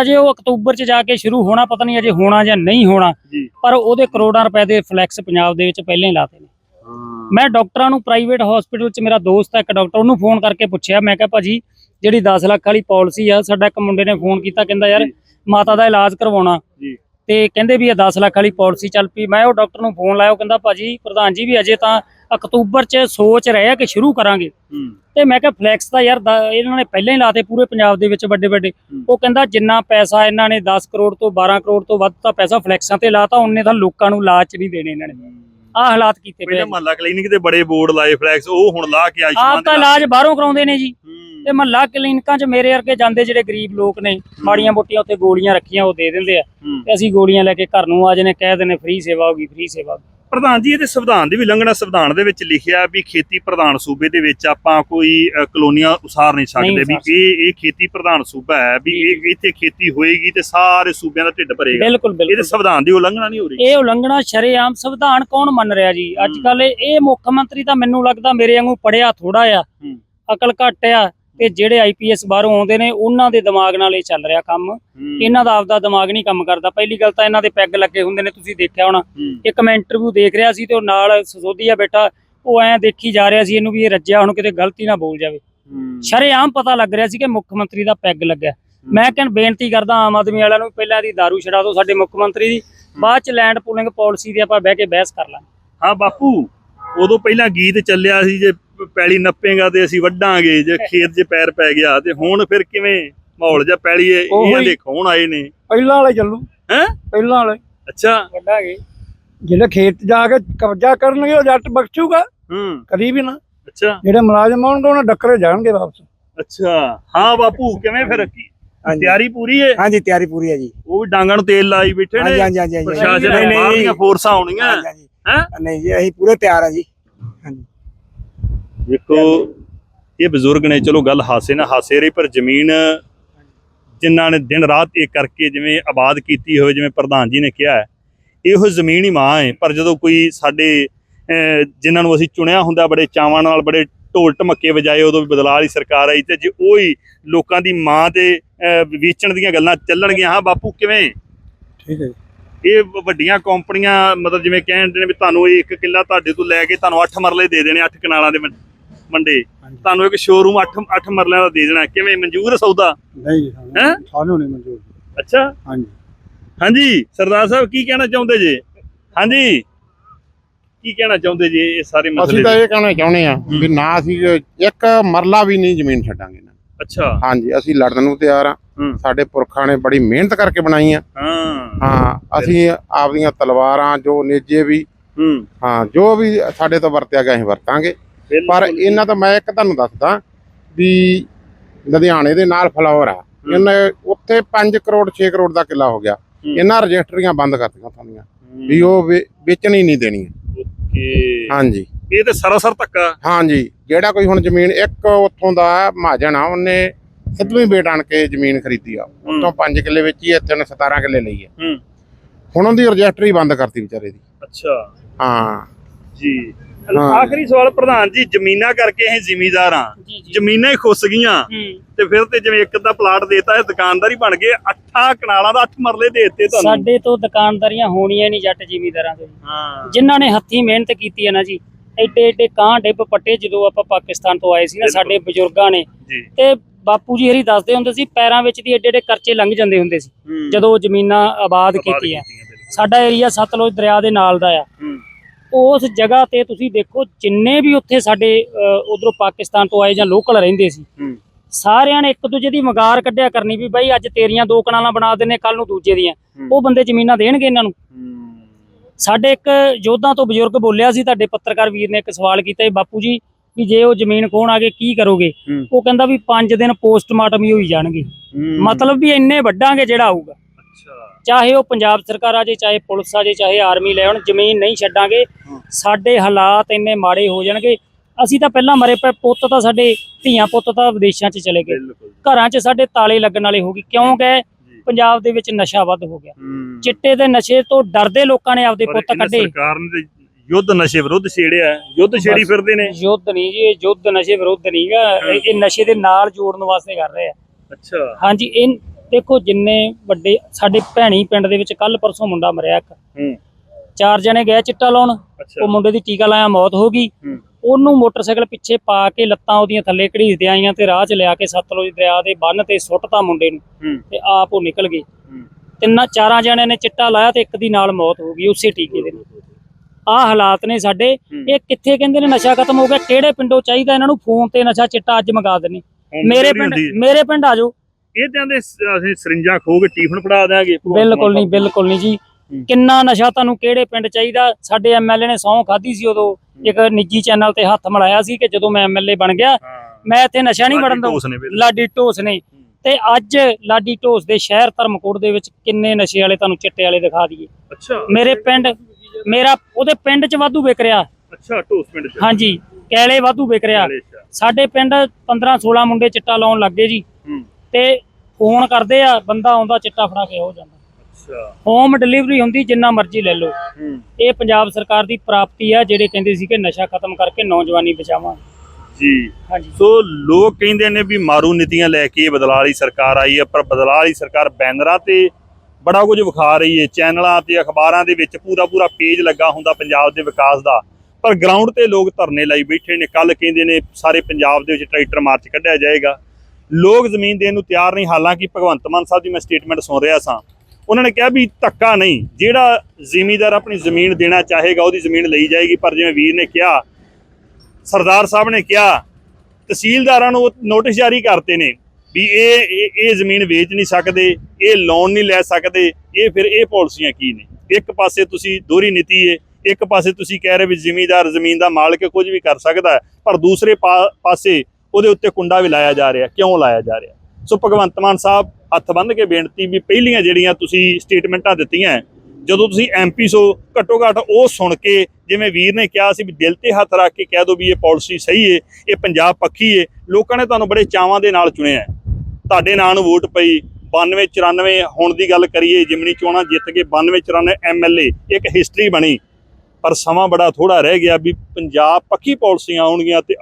ਅਜੇ ਉਹ ਅਕਤੂਬਰ ਚ ਜਾ ਕੇ ਸ਼ੁਰੂ ਹੋਣਾ ਪਤਾ ਨਹੀਂ ਅਜੇ ਹੋਣਾ ਜਾਂ ਨਹੀਂ ਹੋਣਾ ਪਰ ਉਹਦੇ ਕਰੋੜਾਂ ਰੁਪਏ ਦੇ ਫਲੈਕਸ ਪੰਜਾਬ ਦੇ ਵਿੱਚ ਪਹਿਲਾਂ ਹੀ ਲਾਤੇ ਨੇ। ਮੈਂ ਡਾਕਟਰਾਂ ਨੂੰ ਪ੍ਰਾਈਵੇਟ ਹਸਪੀਟਲ 'ਚ ਮੇਰਾ ਦੋਸਤ ਹੈ ਇੱਕ ਡਾਕਟਰ ਉਹਨੂੰ ਫੋਨ ਕਰਕੇ ਪੁੱਛਿਆ ਮੈਂ ਕਿਹਾ ਭਾਜੀ ਜਿਹੜੀ 10 ਲੱਖ ਵਾਲੀ ਪਾਲਿਸੀ ਆ ਸਾਡਾ ਇੱਕ ਮੁੰਡੇ ਨੇ ਫੋਨ ਕੀਤਾ ਕਹਿੰਦਾ ਯਾਰ। ਮਾਤਾ ਦਾ ਇਲਾਜ ਕਰਵਾਉਣਾ। ਤੇ ਕਹਿੰਦੇ ਵੀ ਇਹ 10 ਲੱਖ ਵਾਲੀ ਪਾਲਿਸੀ ਚੱਲ ਪਈ ਮੈਂ ਉਹ ਡਾਕਟਰ ਨੂੰ ਫੋਨ ਲਾਇਆ ਉਹ ਕਹਿੰਦਾ ਭਾਜੀ ਪ੍ਰਧਾਨ ਜੀ ਵੀ ਅਜੇ ਤਾਂ ਅਕਤੂਬਰ 'ਚ ਸੋਚ ਰਹੇ ਆ ਕਿ ਸ਼ੁਰੂ ਕਰਾਂਗੇ ਤੇ ਮੈਂ ਕਿਹਾ ਫਲੈਕਸ ਤਾਂ ਯਾਰ ਦ- ਇਹਨਾਂ ਨੇ ਪਹਿਲਾਂ ਹੀ ਲਾਤੇ ਪੂਰੇ ਪੰਜਾਬ ਦੇ ਵਿੱਚ ਵੱਡੇ ਵੱਡੇ। ਉਹ ਕਹਿੰਦਾ ਜਿੰਨਾ ਪੈਸਾ ਇਹਨਾਂ ਨੇ 10 ਕਰੋੜ ਤੋਂ 12 ਕਰੋੜ ਤੋਂ ਵੱਧ ਤਾਂ ਪੈਸਾ ਫਲੈਕਸਾਂ ਤੇ ਲਾਤਾ ਉਹਨੇ ਤਾਂ ਲੋਕਾਂ ਨੂੰ ਲਾਚ ਨਹੀਂ ਦੇਣੇ ਇਹਨਾਂ ਨੇ ਆਹ ਹਾਲਾਤ ਕੀਤੇ ਪਏ ਆ। ਮਹੱਲਾ ਕਲੀਨਿਕ ਦੇ ਬੜੇ ਬੋਰਡ ਲਾਏ ਫਲੈਕਸ ਉਹ ਹੁਣ ਲਾ ਕੇ ਆਯੁਸ਼ਮਾਨ ਆਪ ਤਾਂ ਦੇ ਇਲਾਜ ਬਾਹਰੋਂ ਕਰਾਉਂਦੇ ਨੇ ਜੀ। ਤੇ ਮਹੱਲਾ ਕਲੀਨਿਕਾਂ 'ਚ ਮੇਰੇ ਵਰਗੇ ਜਾਂਦੇ ਜਿਹੜੇ ਗਰੀਬ ਲੋਕ ਨੇ ਮਾੜੀਆਂ ਮੋਟੀਆਂ ਉੱਥੇ ਗੋਲੀਆਂ ਰੱਖੀਆਂ ਉਹ ਦੇ ਦਿੰਦੇ ਆ। ਤੇ ਅਸੀਂ ਗੋਲੀਆਂ ਲੈ ਕੇ ਘਰ ਨੂੰ ਆ ਜਨੇ ਕਹਿ ਦਿੰਦੇ ਫ੍ਰੀ ਸੇਵਾ ਹੋਗੀ ਫ੍ਰੀ ਸੇਵਾ। ਪ੍ਰਧਾਨ ਜੀ ਇਹਦੇ ਸੰਵਿਧਾਨ ਦੀ ਵੀ ਲੰਘਣਾ ਸੰਵਿਧਾਨ ਦੇ ਵਿੱਚ ਲਿਖਿਆ ਵੀ ਖੇਤੀ ਪ੍ਰਧਾਨ ਸੂਬੇ ਦੇ ਵਿੱਚ ਆਪਾਂ ਕੋਈ ਕਲੋਨੀਆਂ ਉਸਾਰ ਨਹੀਂ ਸਕਦੇ ਵੀ ਇਹ ਇਹ ਖੇਤੀ ਪ੍ਰਧਾਨ ਸੂਬਾ ਹੈ ਵੀ ਇਹ ਇੱਥੇ ਖੇਤੀ ਹੋਏਗੀ ਤੇ ਸਾਰੇ ਸੂਬਿਆਂ ਦਾ ਢਿੱਡ ਭਰੇਗਾ। ਬਿਲਕੁਲ ਇਹਦੇ ਬਿਲਕੁਲ ਸੰਵਿਧਾਨ ਦੀ ਉਲੰਘਣਾ ਨਹੀਂ ਹੋ ਰਹੀ। ਇਹ ਉਲੰਘਣਾ ਸ਼ਰੇਆਮ ਸੰਵਿਧਾਨ ਕੌਣ ਮੰਨ ਰਿਹਾ ਜੀ? ਅੱਜ ਕੱਲ ਇਹ ਮੁੱਖ ਮੰਤਰੀ ਤਾਂ ਮੈਨੂੰ ਲੱਗਦਾ ਮੇਰੇ ਵਾਂਗੂ ਪੜਿਆ ਥੋੜਾ ਆ। ਅਕਲ ਘੱਟ ਆ। ਤੇ ਜਿਹੜੇ ਆਈਪੀਐਸ ਬਾਹਰੋਂ ਆਉਂਦੇ ਨੇ ਉਹਨਾਂ ਦੇ ਦਿਮਾਗ ਨਾਲ ਇਹ ਚੱਲ ਰਿਹਾ ਕੰਮ। ਇਹਨਾਂ ਦਾ ਆਪਦਾ ਦਿਮਾਗ ਨਹੀਂ ਕੰਮ ਕਰਦਾ। ਪਹਿਲੀ ਗੱਲ ਤਾਂ ਇਹਨਾਂ ਦੇ ਪੈਗ ਲੱਗੇ ਹੁੰਦੇ ਨੇ ਤੁਸੀਂ ਦੇਖਿਆ ਹੋਣਾ। ਇੱਕ ਮੈਂ ਇੰਟਰਵਿਊ ਦੇਖ ਰਿਹਾ ਸੀ ਤੇ ਉਹ ਨਾਲ ਸਸੋਦੀਆ ਬੇਟਾ ਉਹ ਐਂ ਦੇਖੀ ਜਾ ਰਿਹਾ ਸੀ ਇਹਨੂੰ ਵੀ ਇਹ ਰੱਜਿਆ ਹੁਣ ਕਿਤੇ ਗਲਤੀ ਨਾ ਬੋਲ ਜਾਵੇ। ਹੂੰ। ਸ਼ਰੇਆਮ ਪਤਾ ਲੱਗ ਰਿਹਾ ਸੀ ਕਿ ਮੁੱਖ ਮੰਤਰੀ ਦਾ ਪੈਗ ਲੱਗਿਆ। ਮੈਂ ਕਹਿੰ ਬੇਨਤੀ ਕਰਦਾ ਆਮ ਆਦਮੀ ਵਾਲਿਆਂ ਨੂੰ ਪਹਿਲਾਂ ਇਹਦੀ दारू ਛਡਾ ਦਿਓ ਸਾਡੇ ਮੁੱਖ ਮੰਤਰੀ ਦੀ ਬਾਅਦ ਚ ਲੈਂਡ ਪੂਲਿੰਗ ਪਾਲਿਸੀ ਦੀ ਆਪਾਂ ਬਹਿ ਕੇ ਬਹਿਸ ਕਰ ਲਾਂਗੇ। ਹਾਂ ਬਾਪੂ ਉਦੋਂ ਪਹਿਲਾਂ ਗੀਤ ਚੱਲਿਆ ਸੀ ਜੇ ਪੈਲੀ ਨੱਪੇਗਾ ਤੇ ਅਸੀਂ ਵੱਢਾਂਗੇ ਜੇ ਖੇਤ 'ਚ ਪੈਰ ਪੈ ਗਿਆ ਤੇ ਹੁਣ ਫਿਰ ਕਿਵੇਂ? ਮਾਹੌਲ ਜਾਂ ਪੈਲੀ ਇਹ ਉਹੀ। ਇਹ ਦੇਖਾਉਣ ਆਏ ਨੇ। ਪਹਿਲਾਂ ਵਾਲੇ ਚੱਲੂ। ਹੈ? ਪਹਿਲਾਂ ਵਾਲੇ। ਅੱਛਾ। ਵੱਡਾਂਗੇ ਜਿਹੜੇ ਖੇਤ ਜਾ ਕੇ ਕਬਜ਼ਾ ਕਰਨਗੇ ਉਹ ਜੱਟ ਬਖਸ਼ੂਗਾ। ਹੂੰ। ਕਦੀ ਵੀ ਨਾ। ਅੱਛਾ। ਜਿਹੜੇ ਮੁਲਾਜ਼ਮ ਆਉਣਗੇ ਉਹਨਾਂ ਡੱਕਰੇ ਜਾਣਗੇ ਵਾਪਸ। ਅੱਛਾ। ਹਾਂ ਬਾਪੂ ਕਿਵੇਂ ਫਿਰ? ਕੀ ਹਾਂਜੀ। ਤਿਆਰੀ ਪੂਰੀ ਹੈ ਹਾਂਜੀ ਤਿਆਰੀ ਪੂਰੀ ਹੈ ਜੀ। ਉਹ ਵੀ ਡਾਂਗਾਂ ਨੂੰ ਤੇਲ ਲਾਈ ਬੈਠੇ ਹਾਂਜੀ ਨੇ। ਹਾਂਜੀ ਹਾਂਜੀ ਹਾਂਜੀ ਪ੍ਰਸ਼ਾਸਨ ਨਹੀਂ, ਨਹੀਂ, ਫੋਰਸਾਂ ਆਉਣੀਆਂ। ਹਾਂਜੀ, ਹਾਂਜੀ। ਹੈ? ਨਹੀਂ ਜੀ ਅਸੀਂ ਪੂਰੇ ਤਿਆਰ ਆ ਜੀ। ਹਾਂਜੀ। ਦੇਖੋ ਇਹ ਬਜ਼ੁਰਗ ਨੇ ਚਲੋ ਗੱਲ ਹਾਸੇ ਨਾ ਹਾਸੇ ਰਹੀ ਪਰ ਜ਼ਮੀਨ ਜਿਨ੍ਹਾਂ ਨੇ ਦਿਨ ਰਾਤ ਇਹ ਕਰਕੇ ਜਿਵੇਂ ਆਬਾਦ ਕੀਤੀ ਹੋਵੇ ਜਿਵੇਂ ਪ੍ਰਧਾਨ ਜੀ ਨੇ ਕਿਹਾ ਹੈ ਇਹੋ ਜ਼ਮੀਨ ਹੀ ਮਾਂ ਹੈ। ਪਰ ਜਦੋਂ ਕੋਈ ਸਾਡੇ ਜਿਨ੍ਹਾਂ ਨੂੰ ਅਸੀਂ ਚੁਣਿਆ ਹੁੰਦਾ ਬੜੇ ਚਾਵਾਂ ਨਾਲ ਬੜੇ ਢੋਲ ਢਮੱਕੇ ਵਜਾਏ ਉਦੋਂ ਵੀ ਬਦਲਾਅ ਵਾਲੀ ਸਰਕਾਰ ਆਈ ਤੇ ਜੇ ਉਹ ਹੀ ਲੋਕਾਂ ਦੀ ਮਾਂ ਤੇ ਵੇਚਣ ਦੀਆਂ ਗੱਲਾਂ ਚੱਲਣਗੀਆਂ ਹਾਂ ਬਾਪੂ ਕਿਵੇਂ? ਠੀਕ ਹੈ ਇਹ ਵੱਡੀਆਂ ਕੰਪਨੀਆਂ ਮਤਲਬ ਜਿਵੇਂ ਕਹਿੰਦੇ ਨੇ ਵੀ ਤੁਹਾਨੂੰ ਇਹ ਇੱਕ ਕਿੱਲਾ ਤੁਹਾਡੇ ਤੋਂ ਲੈ ਕੇ ਤੁਹਾਨੂੰ 8 ਮਰਲੇ ਦੇ ਦੇਣੇ 8 ਕਨਾਲਾਂ ਦੇ ਵੰਡੇ। ਤੁਹਾਨੂੰ ਇੱਕ ਸ਼ੋਰੂਮ 8 8 ਮਰਲਿਆਂ ਦਾ ਦੇ ਦੇਣਾ। ਕਿਵੇਂ? ਮਨਜ਼ੂਰ ਹੈ ਸੌਦਾ? ਨਹੀਂ ਹੈਂ? ਸਾਨੂੰ ਨਹੀਂ ਮਨਜ਼ੂਰ। ਅੱਛਾ। ਹਾਂਜੀ। ਹਾਂਜੀ ਸਰਦਾਰ ਸਾਹਿਬ ਕੀ ਕਹਿਣਾ ਚਾਹੁੰਦੇ ਜੀ? ਹਾਂਜੀ। ਕੀ ਕਹਿਣਾ ਚਾਹੁੰਦੇ ਜੀ ਇਹ ਸਾਰੇ ਮਸਲੇ ਅਸੀਂ ਤਾਂ? ਇਹ ਕਹਿਣਾ ਚਾਹੁੰਦੇ ਆ ਵੀ ਨਾ ਅਸੀਂ ਇੱਕ ਮਰਲਾ ਵੀ ਨਹੀਂ ਜ਼ਮੀਨ ਛੱਡਾਂਗੇ ਨਾ। ਅੱਛਾ। ਹਾਂਜੀ ਅਸੀਂ ਲੜਨ ਨੂੰ ਤਿਆਰ ਆ ਹੂੰ। ਸਾਡੇ ਪੁਰਖਾਂ ਨੇ ਬੜੀ ਮਿਹਨਤ ਕਰਕੇ ਬਣਾਈ ਆ। ਹਾਂ। ਹਾਂ ਅਸੀਂ ਆਪਦੀਆਂ ਤਲਵਾਰਾਂ ਜੋ ਨੇਜੇ ਵੀ ਹੂੰ। ਹਾਂ ਜੋ ਵੀ ਸਾਡੇ ਤੋਂ ਵਰਤਿਆ ਗਿਆ ਅਸੀਂ ਵਰਤਾਂਗੇ। ਪਰ। ਇਹਨਾਂ ਤਾਂ ਮੈਂ ਇੱਕ ਤੁਹਾਨੂੰ ਦੱਸਦਾ ਵੀ ਲੁਧਿਆਣੇ ਦੇ ਨਾਲ ਫਲੋਰ ਆ। ਇਹਨਾਂ ਉੱਥੇ 5 ਕਰੋੜ 6 ਕਰੋੜ ਦਾ ਕਿੱਲਾ ਹੋ ਗਿਆ। ਇਹਨਾਂ ਰਜਿਸਟਰੀਆਂ ਬੰਦ ਕਰਤੀਆਂ ਹੂੰ, ਵੀ ਉਹ ਵੇਚਣੀ ਨਹੀਂ ਦੇਣੀ। ਓਕੇ। ਹਾਂਜੀ। ਇਹ ਤੇ ਸਰਾਸਰ ਧੱਕਾ। ਹਾਂਜੀ। ਜਿਹੜਾ ਕੋਈ ਹੁਣ ਜ਼ਮੀਨ ਇੱਕ ਉੱਥੋਂ ਦਾ ਮਹਾਜਨ ਆ ਉਹਨੇ ਸਿੱਧਵੀਂ ਬੇਟ ਆਣ ਕੇ ਜ਼ਮੀਨ ਖਰੀਦੀ ਆ। ਉੱਥੋਂ 5 ਕਿੱਲੇ ਵਿੱਚ ਹੀ ਇੱਥੇ ਉਹਨੇ 17 ਕਿੱਲੇ ਲਈ ਆ। ਹੂੰ। ਹੁਣ ਉਹਦੀ ਰਜਿਸਟਰੀ ਬੰਦ ਕਰਤੀ ਵਿਚਾਰੇ ਦੀ। ਅੱਛਾ। ਹਾਂ। ਜੀ। ਆਖਰੀ ਸਵਾਲ ਪ੍ਰਧਾਨ ਜੀ ਜ਼ਮੀਨਾਂ ਕਰਕੇ ਅਸੀਂ ਜ਼ਿਮੀਦਾਰ ਜ਼ਮੀਨਾਂ ਹੀ ਖੁੱਸ ਗਈਆਂ। ਤੇ ਫਿਰ ਤੇ ਜਿਵੇਂ ਇੱਕ ਅੱਧਾ ਪਲਾਟ ਦੇਤਾ ਹੈ ਦੁਕਾਨਦਾਰ ਹੀ ਬਣ ਗਏ। ਅੱਠਾਂ ਕਨਾਲਾਂ ਦਾ ਅੱਠ ਮਰਲੇ ਦੇ ਦਿੱਤੇ ਤੁਹਾਨੂੰ। ਸਾਡੇ ਤੋਂ ਦੁਕਾਨਦਾਰੀਆਂ ਹੋਣੀਆਂ ਨਹੀਂ ਜੱਟ ਜ਼ਿਮੀਂਦਾਰਾਂ ਤੋਂ। ਜਿਨ੍ਹਾਂ ਨੇ ਹੱਥੀਂ ਮਿਹਨਤ ਕੀਤੀ ਹੈ ਨਾ ਜੀ ਐਡੇ ਐਡੇ ਕਾਂ ਡਿੱਬ ਪੱਟੇ ਜਦੋਂ ਆਪਾਂ ਪਾਕਿਸਤਾਨ ਤੋਂ ਆਏ ਸੀ ਨਾ ਸਾਡੇ ਬਜ਼ੁਰਗਾਂ ਨੇ। ਤੇ ਬਾਪੂ ਜੀ ਹਰੀ ਦੱਸਦੇ ਹੁੰਦੇ ਸੀ ਪੈਰਾਂ ਵਿੱਚ ਦੀ ਐਡੇ ਐਡੇ ਕਰਚੇ ਲੰਘ ਜਾਂਦੇ ਹੁੰਦੇ ਸੀ। ਜਦੋਂ ਉਹ ਜ਼ਮੀਨਾਂ ਆਬਾਦ ਕੀਤੀਆਂ। ਸਾਡਾ ਏਰੀਆ ਸਤਲੁਜ ਦਰਿਆ ਦੇ ਨਾਲ ਦਾ ਆ। ਹੂੰ। ਉਸ ਜਗ੍ਹਾ ਤੇ ਤੁਸੀਂ ਦੇਖੋ ਜਿੰਨੇ ਵੀ ਉੱਥੇ ਸਾਡੇ ਉਧਰੋਂ ਪਾਕਿਸਤਾਨ ਤੋਂ ਆਏ ਜਾਂ ਲੋਕਲ ਰਹਿੰਦੇ ਸੀ ਸਾਰਿਆਂ ਨੇ ਇੱਕ ਦੂਜੇ ਦੀ ਮਗਾਰ ਕੱਢਿਆ ਕਰਨੀ ਵੀ ਬਾਈ ਅੱਜ ਤੇਰੀਆਂ ਦੋ ਕਨਾਲਾਂ ਬਣਾ ਦਿੰਨੇ ਕੱਲ ਨੂੰ ਦੂਜੇ ਦੀਆਂ। ਉਹ ਬੰਦੇ ਜ਼ਮੀਨਾਂ ਦੇਣਗੇ ਇਹਨਾਂ ਨੂੰ। ਸਾਡੇ ਇੱਕ ਯੋਧਾ ਤੋਂ ਬਜ਼ੁਰਗ ਬੋਲਿਆ ਸੀ ਤੁਹਾਡੇ ਪੱਤਰਕਾਰ ਵੀਰ ਨੇ ਇੱਕ ਸਵਾਲ ਕੀਤਾ ਸੀ ਬਾਪੂ ਜੀ ਵੀ ਜੇ ਉਹ ਜ਼ਮੀਨ ਖੋਣ ਆ ਗਏ ਕੀ ਕਰੋਗੇ। ਉਹ ਕਹਿੰਦਾ ਵੀ 5 ਦਿਨ ਪੋਸਟਮਾਰਟਮ ਹੀ ਹੋਈ ਜਾਣਗੇ। ਮਤਲਬ ਵੀ ਇੰਨੇ ਵੱਡਾਂਗੇ ਜਿਹੜਾ ਆਊਗਾ। ਚਾਹੇ ਉਹ ਪੰਜਾਬ ਸਰਕਾਰ ਆ ਜੇ ਚਾਹੇ ਪੁਲਿਸ ਆ ਜੇ ਚਾਹੇ ਆਰਮੀ ਲੈ ਆਉਣ ਜ਼ਮੀਨ ਨਹੀਂ ਛੱਡਾਂਗੇ। ਸਾਡੇ ਹਾਲਾਤ ਇੰਨੇ ਮਾੜੇ ਹੋ ਜਾਣਗੇ। ਅਸੀਂ ਤਾਂ ਪਹਿਲਾਂ ਮਰੇ ਪਏ ਪੁੱਤ ਤਾਂ ਸਾਡੇ ਧੀਆਂ ਪੁੱਤ ਤਾਂ ਵਿਦੇਸ਼ਾਂ 'ਚ ਚਲੇ ਗਏ। ਘਰਾਂ 'ਚ ਸਾਡੇ ਤਾਲੇ ਲੱਗਣ ਵਾਲੇ ਹੋ ਗਏ। ਕਿਉਂ ਗਏ ਪੰਜਾਬ ਦੇ ਵਿੱਚ ਨਸ਼ਾ ਵੱਧ ਹੋ ਗਿਆ। ਚਿੱਟੇ ਦੇ ਨਸ਼ੇ ਤੋਂ ਡਰਦੇ ਲੋਕਾਂ ਨੇ ਆਪਦੇ ਪੁੱਤ ਕੱਢੇ। ਸਰਕਾਰ ਨੇ ਯੁੱਧ ਨਸ਼ੇ ਵਿਰੁੱਧ ਛੇੜਿਆ। ਯੁੱਧ ਛੇੜੀ। ਫਿਰਦੇ ਨੇ। ਯੁੱਧ ਨਹੀਂ ਜੀ ਇਹ ਯੁੱਧ ਨਸ਼ੇ ਵਿਰੁੱਧ ਨਹੀਂਗਾ ਇਹ ਨਸ਼ੇ ਦੇ ਨਾਲ ਜੋੜਨ ਵਾਸਤੇ ਕਰ ਰਹੇ ਆ। ਅੱਛਾ। ਹਾਂਜੀ ਇਹ ਦੇਖੋ ਜਿੰਨੇ ਵੱਡੇ ਸਾਡੇ ਭੈਣੀ ਪਿੰਡ ਦੇ ਵਿੱਚ ਕੱਲ ਪਰਸੋਂ ਮੁੰਡਾ ਮਰਿਆ ਇੱਕ। ਹੂੰ। ਚਾਰ ਜਣੇ ਗਏ ਚਿੱਟਾ ਲਾਉਣ ਉਹ ਮੁੰਡੇ ਦੀ ਟੀਕਾ ਲਾਇਆ ਮੌਤ ਹੋ ਗਈ। ਉਹਨੂੰ ਮੋਟਰਸਾਈਕਲ ਪਿੱਛੇ ਪਾ ਕੇ ਲੱਤਾਂ ਉਹਦੀਆਂ ਥੱਲੇ ਘੜੀਸਦੇ ਆਈਆਂ ਤੇ ਰਾਹ 'ਚ ਲਿਆ ਕੇ ਸਤਲੁਜ ਦਰਿਆ ਦੇ ਬੰਨ ਤੇ ਸੁੱਟਤਾ ਮੁੰਡੇ ਨੂੰ ਤੇ ਆਪ ਉਹ ਨਿਕਲ ਗਏ। ਤਿੰਨਾਂ ਚਾਰਾਂ ਜਣਿਆਂ ਨੇ ਚਿੱਟਾ ਲਾਇਆ ਤੇ ਇੱਕ ਦੀ ਨਾਲ ਮੌਤ ਹੋ ਗਈ ਉਸੇ ਟੀਕੇ ਦੇ ਨਾਲ। ਆਹ ਹਾਲਾਤ ਨੇ ਸਾਡੇ। ਇਹ ਕਿੱਥੇ ਕਹਿੰਦੇ ਨੇ ਨਸ਼ਾ ਖਤਮ ਹੋ ਗਿਆ ਕਿਹੜੇ ਪਿੰਡੋਂ ਚਾਹੀਦਾ ਇਹਨਾਂ ਨੂੰ? ਫੋਨ ਤੇ ਨਸ਼ਾ ਚਿੱਟਾ ਅੱਜ ਮੰਗਾ ਦੇਣੇ ਮੇਰੇ ਪਿੰਡ ਮੇਰੇ ਪਿੰਡ ਆ ਜਾਓ। ਇਹ ਕਹਿੰਦੇ ਸ- ਅਸੀਂ ਸਰਿੰਜਾਂ ਖੋ ਕੇ ਟੀਫਨ ਫੜਾ ਦਿਆਂਗੇ। ਬਿਲਕੁਲ ਨਹੀਂ ਬਿਲਕੁਲ ਨਹੀਂ ਜੀ। ਕਿੰਨਾ ਨਸ਼ਾ ਤੁਹਾਨੂੰ ਕਿਹੜੇ ਪਿੰਡ ਚਾਹੀਦਾ? ਸਾਡੇ ਐਮਐਲਏ ਨੇ ਸਹੁੰ ਖਾਧੀ ਸੀ ਉਦੋਂ। ਇੱਕ ਨਿੱਜੀ ਚੈਨਲ ਤੇ ਹੱਥ ਮਿਲਾਇਆ ਸੀ ਕਿ ਜਦੋਂ ਮੈਂ ਐਮਐਲਏ ਬਣ ਗਿਆ ਮੈਂ ਇੱਥੇ ਨਸ਼ਾ ਨਹੀਂ ਵੜਨ ਦਊਂ। ਲਾਡੀ ਢੋਸ ਨੇ। ਤੇ ਅੱਜ ਲਾਡੀ ਢੋਸ ਦੇ ਸ਼ਹਿਰ ਧਰਮਕੋਟ ਦੇ ਵਿੱਚ ਕਿੰਨੇ ਨਸ਼ੇ ਵਾਲੇ ਤੁਹਾਨੂੰ ਚਿੱਟੇ ਵਾਲੇ ਦਿਖਾ ਦਈਏ। ਅੱਛਾ। ਮੇਰੇ ਪਿੰਡ ਮੇਰਾ ਉਹਦੇ ਪਿੰਡ 'ਚ ਵਾਧੂ ਵਿਕ ਰਿਹਾ। ਅੱਛਾ ਢੋਸ ਪਿੰਡ ਚ। ਹਾਂਜੀ ਕੈਲੇ ਵਾਧੂ ਵਿਕ ਰਿਹਾ। ਸਾਡੇ ਪਿੰਡ 15 16 ਮੁੰਡੇ ਚਿੱਟਾ ਲਾਉਣ ਲੱਗੇ ਜੀ। ਤੇ ਫੋਨ ਕਰਦੇ ਆ ਬੰਦਾ ਆਉਂਦਾ ਚਿੱਟਾ ਫੜਾ ਕੇ ਹੋ ਜਾਂਦਾ। ਅੱਛਾ। ਹੋਮ ਡਿਲੀਵਰੀ ਹੁੰਦੀ ਜਿੰਨਾ ਮਰਜ਼ੀ ਲੈ ਲਓ। ਇਹ ਪੰਜਾਬ ਸਰਕਾਰ ਦੀ ਪ੍ਰਾਪਤੀ ਆ ਜਿਹੜੇ ਕਹਿੰਦੇ ਸੀ ਕਿ ਨਸ਼ਾ ਖਤਮ ਕਰਕੇ ਨੌਜਵਾਨੀ ਬਚਾਵਾਂ। ਜੀ। ਹਾਂਜੀ। ਸੋ ਲੋਕ ਕਹਿੰਦੇ ਨੇ ਵੀ ਮਾਰੂ ਨੀਤੀਆਂ ਲੈ ਕੇ ਇਹ ਬਦਲਾਅ ਵਾਲੀ ਸਰਕਾਰ ਆਈ ਹੈ ਪਰ ਬਦਲਾਅ ਵਾਲੀ ਸਰਕਾਰ ਬੈਨਰਾਂ ਤੇ ਬੜਾ ਕੁਝ ਵਿਖਾ ਰਹੀ ਹੈ। ਚੈਨਲਾਂ ਤੇ ਅਖਬਾਰਾਂ ਦੇ ਵਿੱਚ ਪੂਰਾ ਪੂਰਾ ਪੇਜ ਲੱਗਾ ਹੁੰਦਾ ਪੰਜਾਬ ਦੇ ਵਿਕਾਸ ਦਾ। ਪਰ ਗਰਾਊਂਡ ਤੇ ਲੋਕ ਧਰਨੇ ਲਾਈ ਬੈਠੇ ਨੇ। ਕੱਲ ਕਹਿੰਦੇ ਨੇ ਸਾਰੇ ਪੰਜਾਬ ਦੇ ਵਿੱਚ ਟਰੈਕਟਰ ਮਾਰਚ ਕੱਢਿਆ ਜਾਏਗਾ। ਲੋਕ ਜ਼ਮੀਨ ਦੇਣ ਨੂੰ ਤਿਆਰ ਨਹੀਂ, ਹਾਲਾਂਕਿ ਭਗਵੰਤ ਮਾਨ ਸਾਹਿਬ ਦੀ ਮੈਂ ਸਟੇਟਮੈਂਟ ਸੁਣ ਰਿਹਾ ਸਾਂ। ਉਹਨਾਂ ਨੇ ਕਿਹਾ ਵੀ ਧੱਕਾ ਨਹੀਂ, ਜਿਹੜਾ ਜ਼ਿਮੀਦਾਰ ਆਪਣੀ ਜ਼ਮੀਨ ਦੇਣਾ ਚਾਹੇਗਾ, ਉਹਦੀ ਜ਼ਮੀਨ ਲਈ ਜਾਏਗੀ। ਪਰ ਜਿਵੇਂ ਵੀਰ ਨੇ ਕਿਹਾ, ਸਰਦਾਰ ਸਾਹਿਬ ਨੇ ਕਿਹਾ, ਤਹਿਸੀਲਦਾਰਾਂ ਨੂੰ ਨੋਟਿਸ ਜਾਰੀ ਕਰਤੇ ਨੇ ਵੀ ਇਹ, ਇਹ- ਜ਼ਮੀਨ ਵੇਚ ਨਹੀਂ ਸਕਦੇ, ਇਹ ਲੋਨ ਨਹੀਂ ਲੈ ਸਕਦੇ, ਇਹ ਫਿਰ ਇਹ ਪਾਲਿਸੀਆਂ ਕੀ ਨੇ? ਇੱਕ ਪਾਸੇ ਤੁਸੀਂ ਦੋਹਰੀ ਨੀਤੀ ਹੈ ਇੱਕ ਪਾਸੇ ਤੁਸੀਂ ਕਹਿ ਰਹੇ ਵੀ ਜ਼ਿਮੀਦਾਰ ਜ਼ਮੀਨ ਦਾ ਮਾਲਕ ਕੁਝ ਵੀ ਕਰ ਸਕਦਾ ਪਰ ਦੂਸਰੇ ਪਾ- ਪਾਸੇ ਉਹਦੇ ਉੱਤੇ ਕੁੰਡਾ ਵੀ ਲਾਇਆ ਜਾ ਰਿਹਾ, ਕਿਉਂ ਲਾਇਆ ਜਾ ਰਿਹਾ? ਸੋ ਭਗਵੰਤ ਮਾਨ ਸਾਹਿਬ ਹੱਥ ਬੰਨ੍ਹ ਕੇ ਬੇਨਤੀ ਵੀ ਪਹਿਲੀਆਂ ਜਿਹੜੀਆਂ ਤੁਸੀਂ ਸਟੇਟਮੈਂਟਾਂ ਦਿੱਤੀਆਂ, ਜਦੋਂ ਤੁਸੀਂ ਐਮਪੀ ਸੋ ਘੱਟੋ ਘੱਟ ਉਹ ਸੁਣ ਕੇ ਜਿਵੇਂ ਵੀਰ ਨੇ ਕਿਹਾ ਸੀ ਵੀ ਦਿਲ ਤੇ ਹੱਥ ਰੱਖ ਕੇ ਕਹਿ ਦੋ ਵੀ ਇਹ ਪਾਲਿਸੀ ਸਹੀ ਹੈ ਇਹ ਪੰਜਾਬ ਪੱਖੀ ਹੈ ਲੋਕਾਂ ਨੇ ਤੁਹਾਨੂੰ ਬੜੇ ਚਾਵਾਂ ਦੇ ਨਾਲ ਚੁਣਿਆ ਤੁਹਾਡੇ ਨਾਂ ਨੂੰ ਵੋਟ ਪਈ 92 94 ਹੁਣ ਦੀ ਗੱਲ ਕਰੀਏ, ਜਿਮਨੀ ਚੋਣਾਂ ਜਿੱਤ ਕੇ 92 94 ਐਮਐਲਏ ਇੱਕ ਹਿਸਟਰੀ ਬਣੀ। ਪਰ ਸਮਾਂ ਬੜਾ ਥੋੜਾ ਰਹਿ ਗਿਆ ਵੀ ਪੰਜਾਬ ਪੱਕੀ ਪਾਲਿਸੀਆਂ ਆਉਣਗੀਆਂ ਤੇ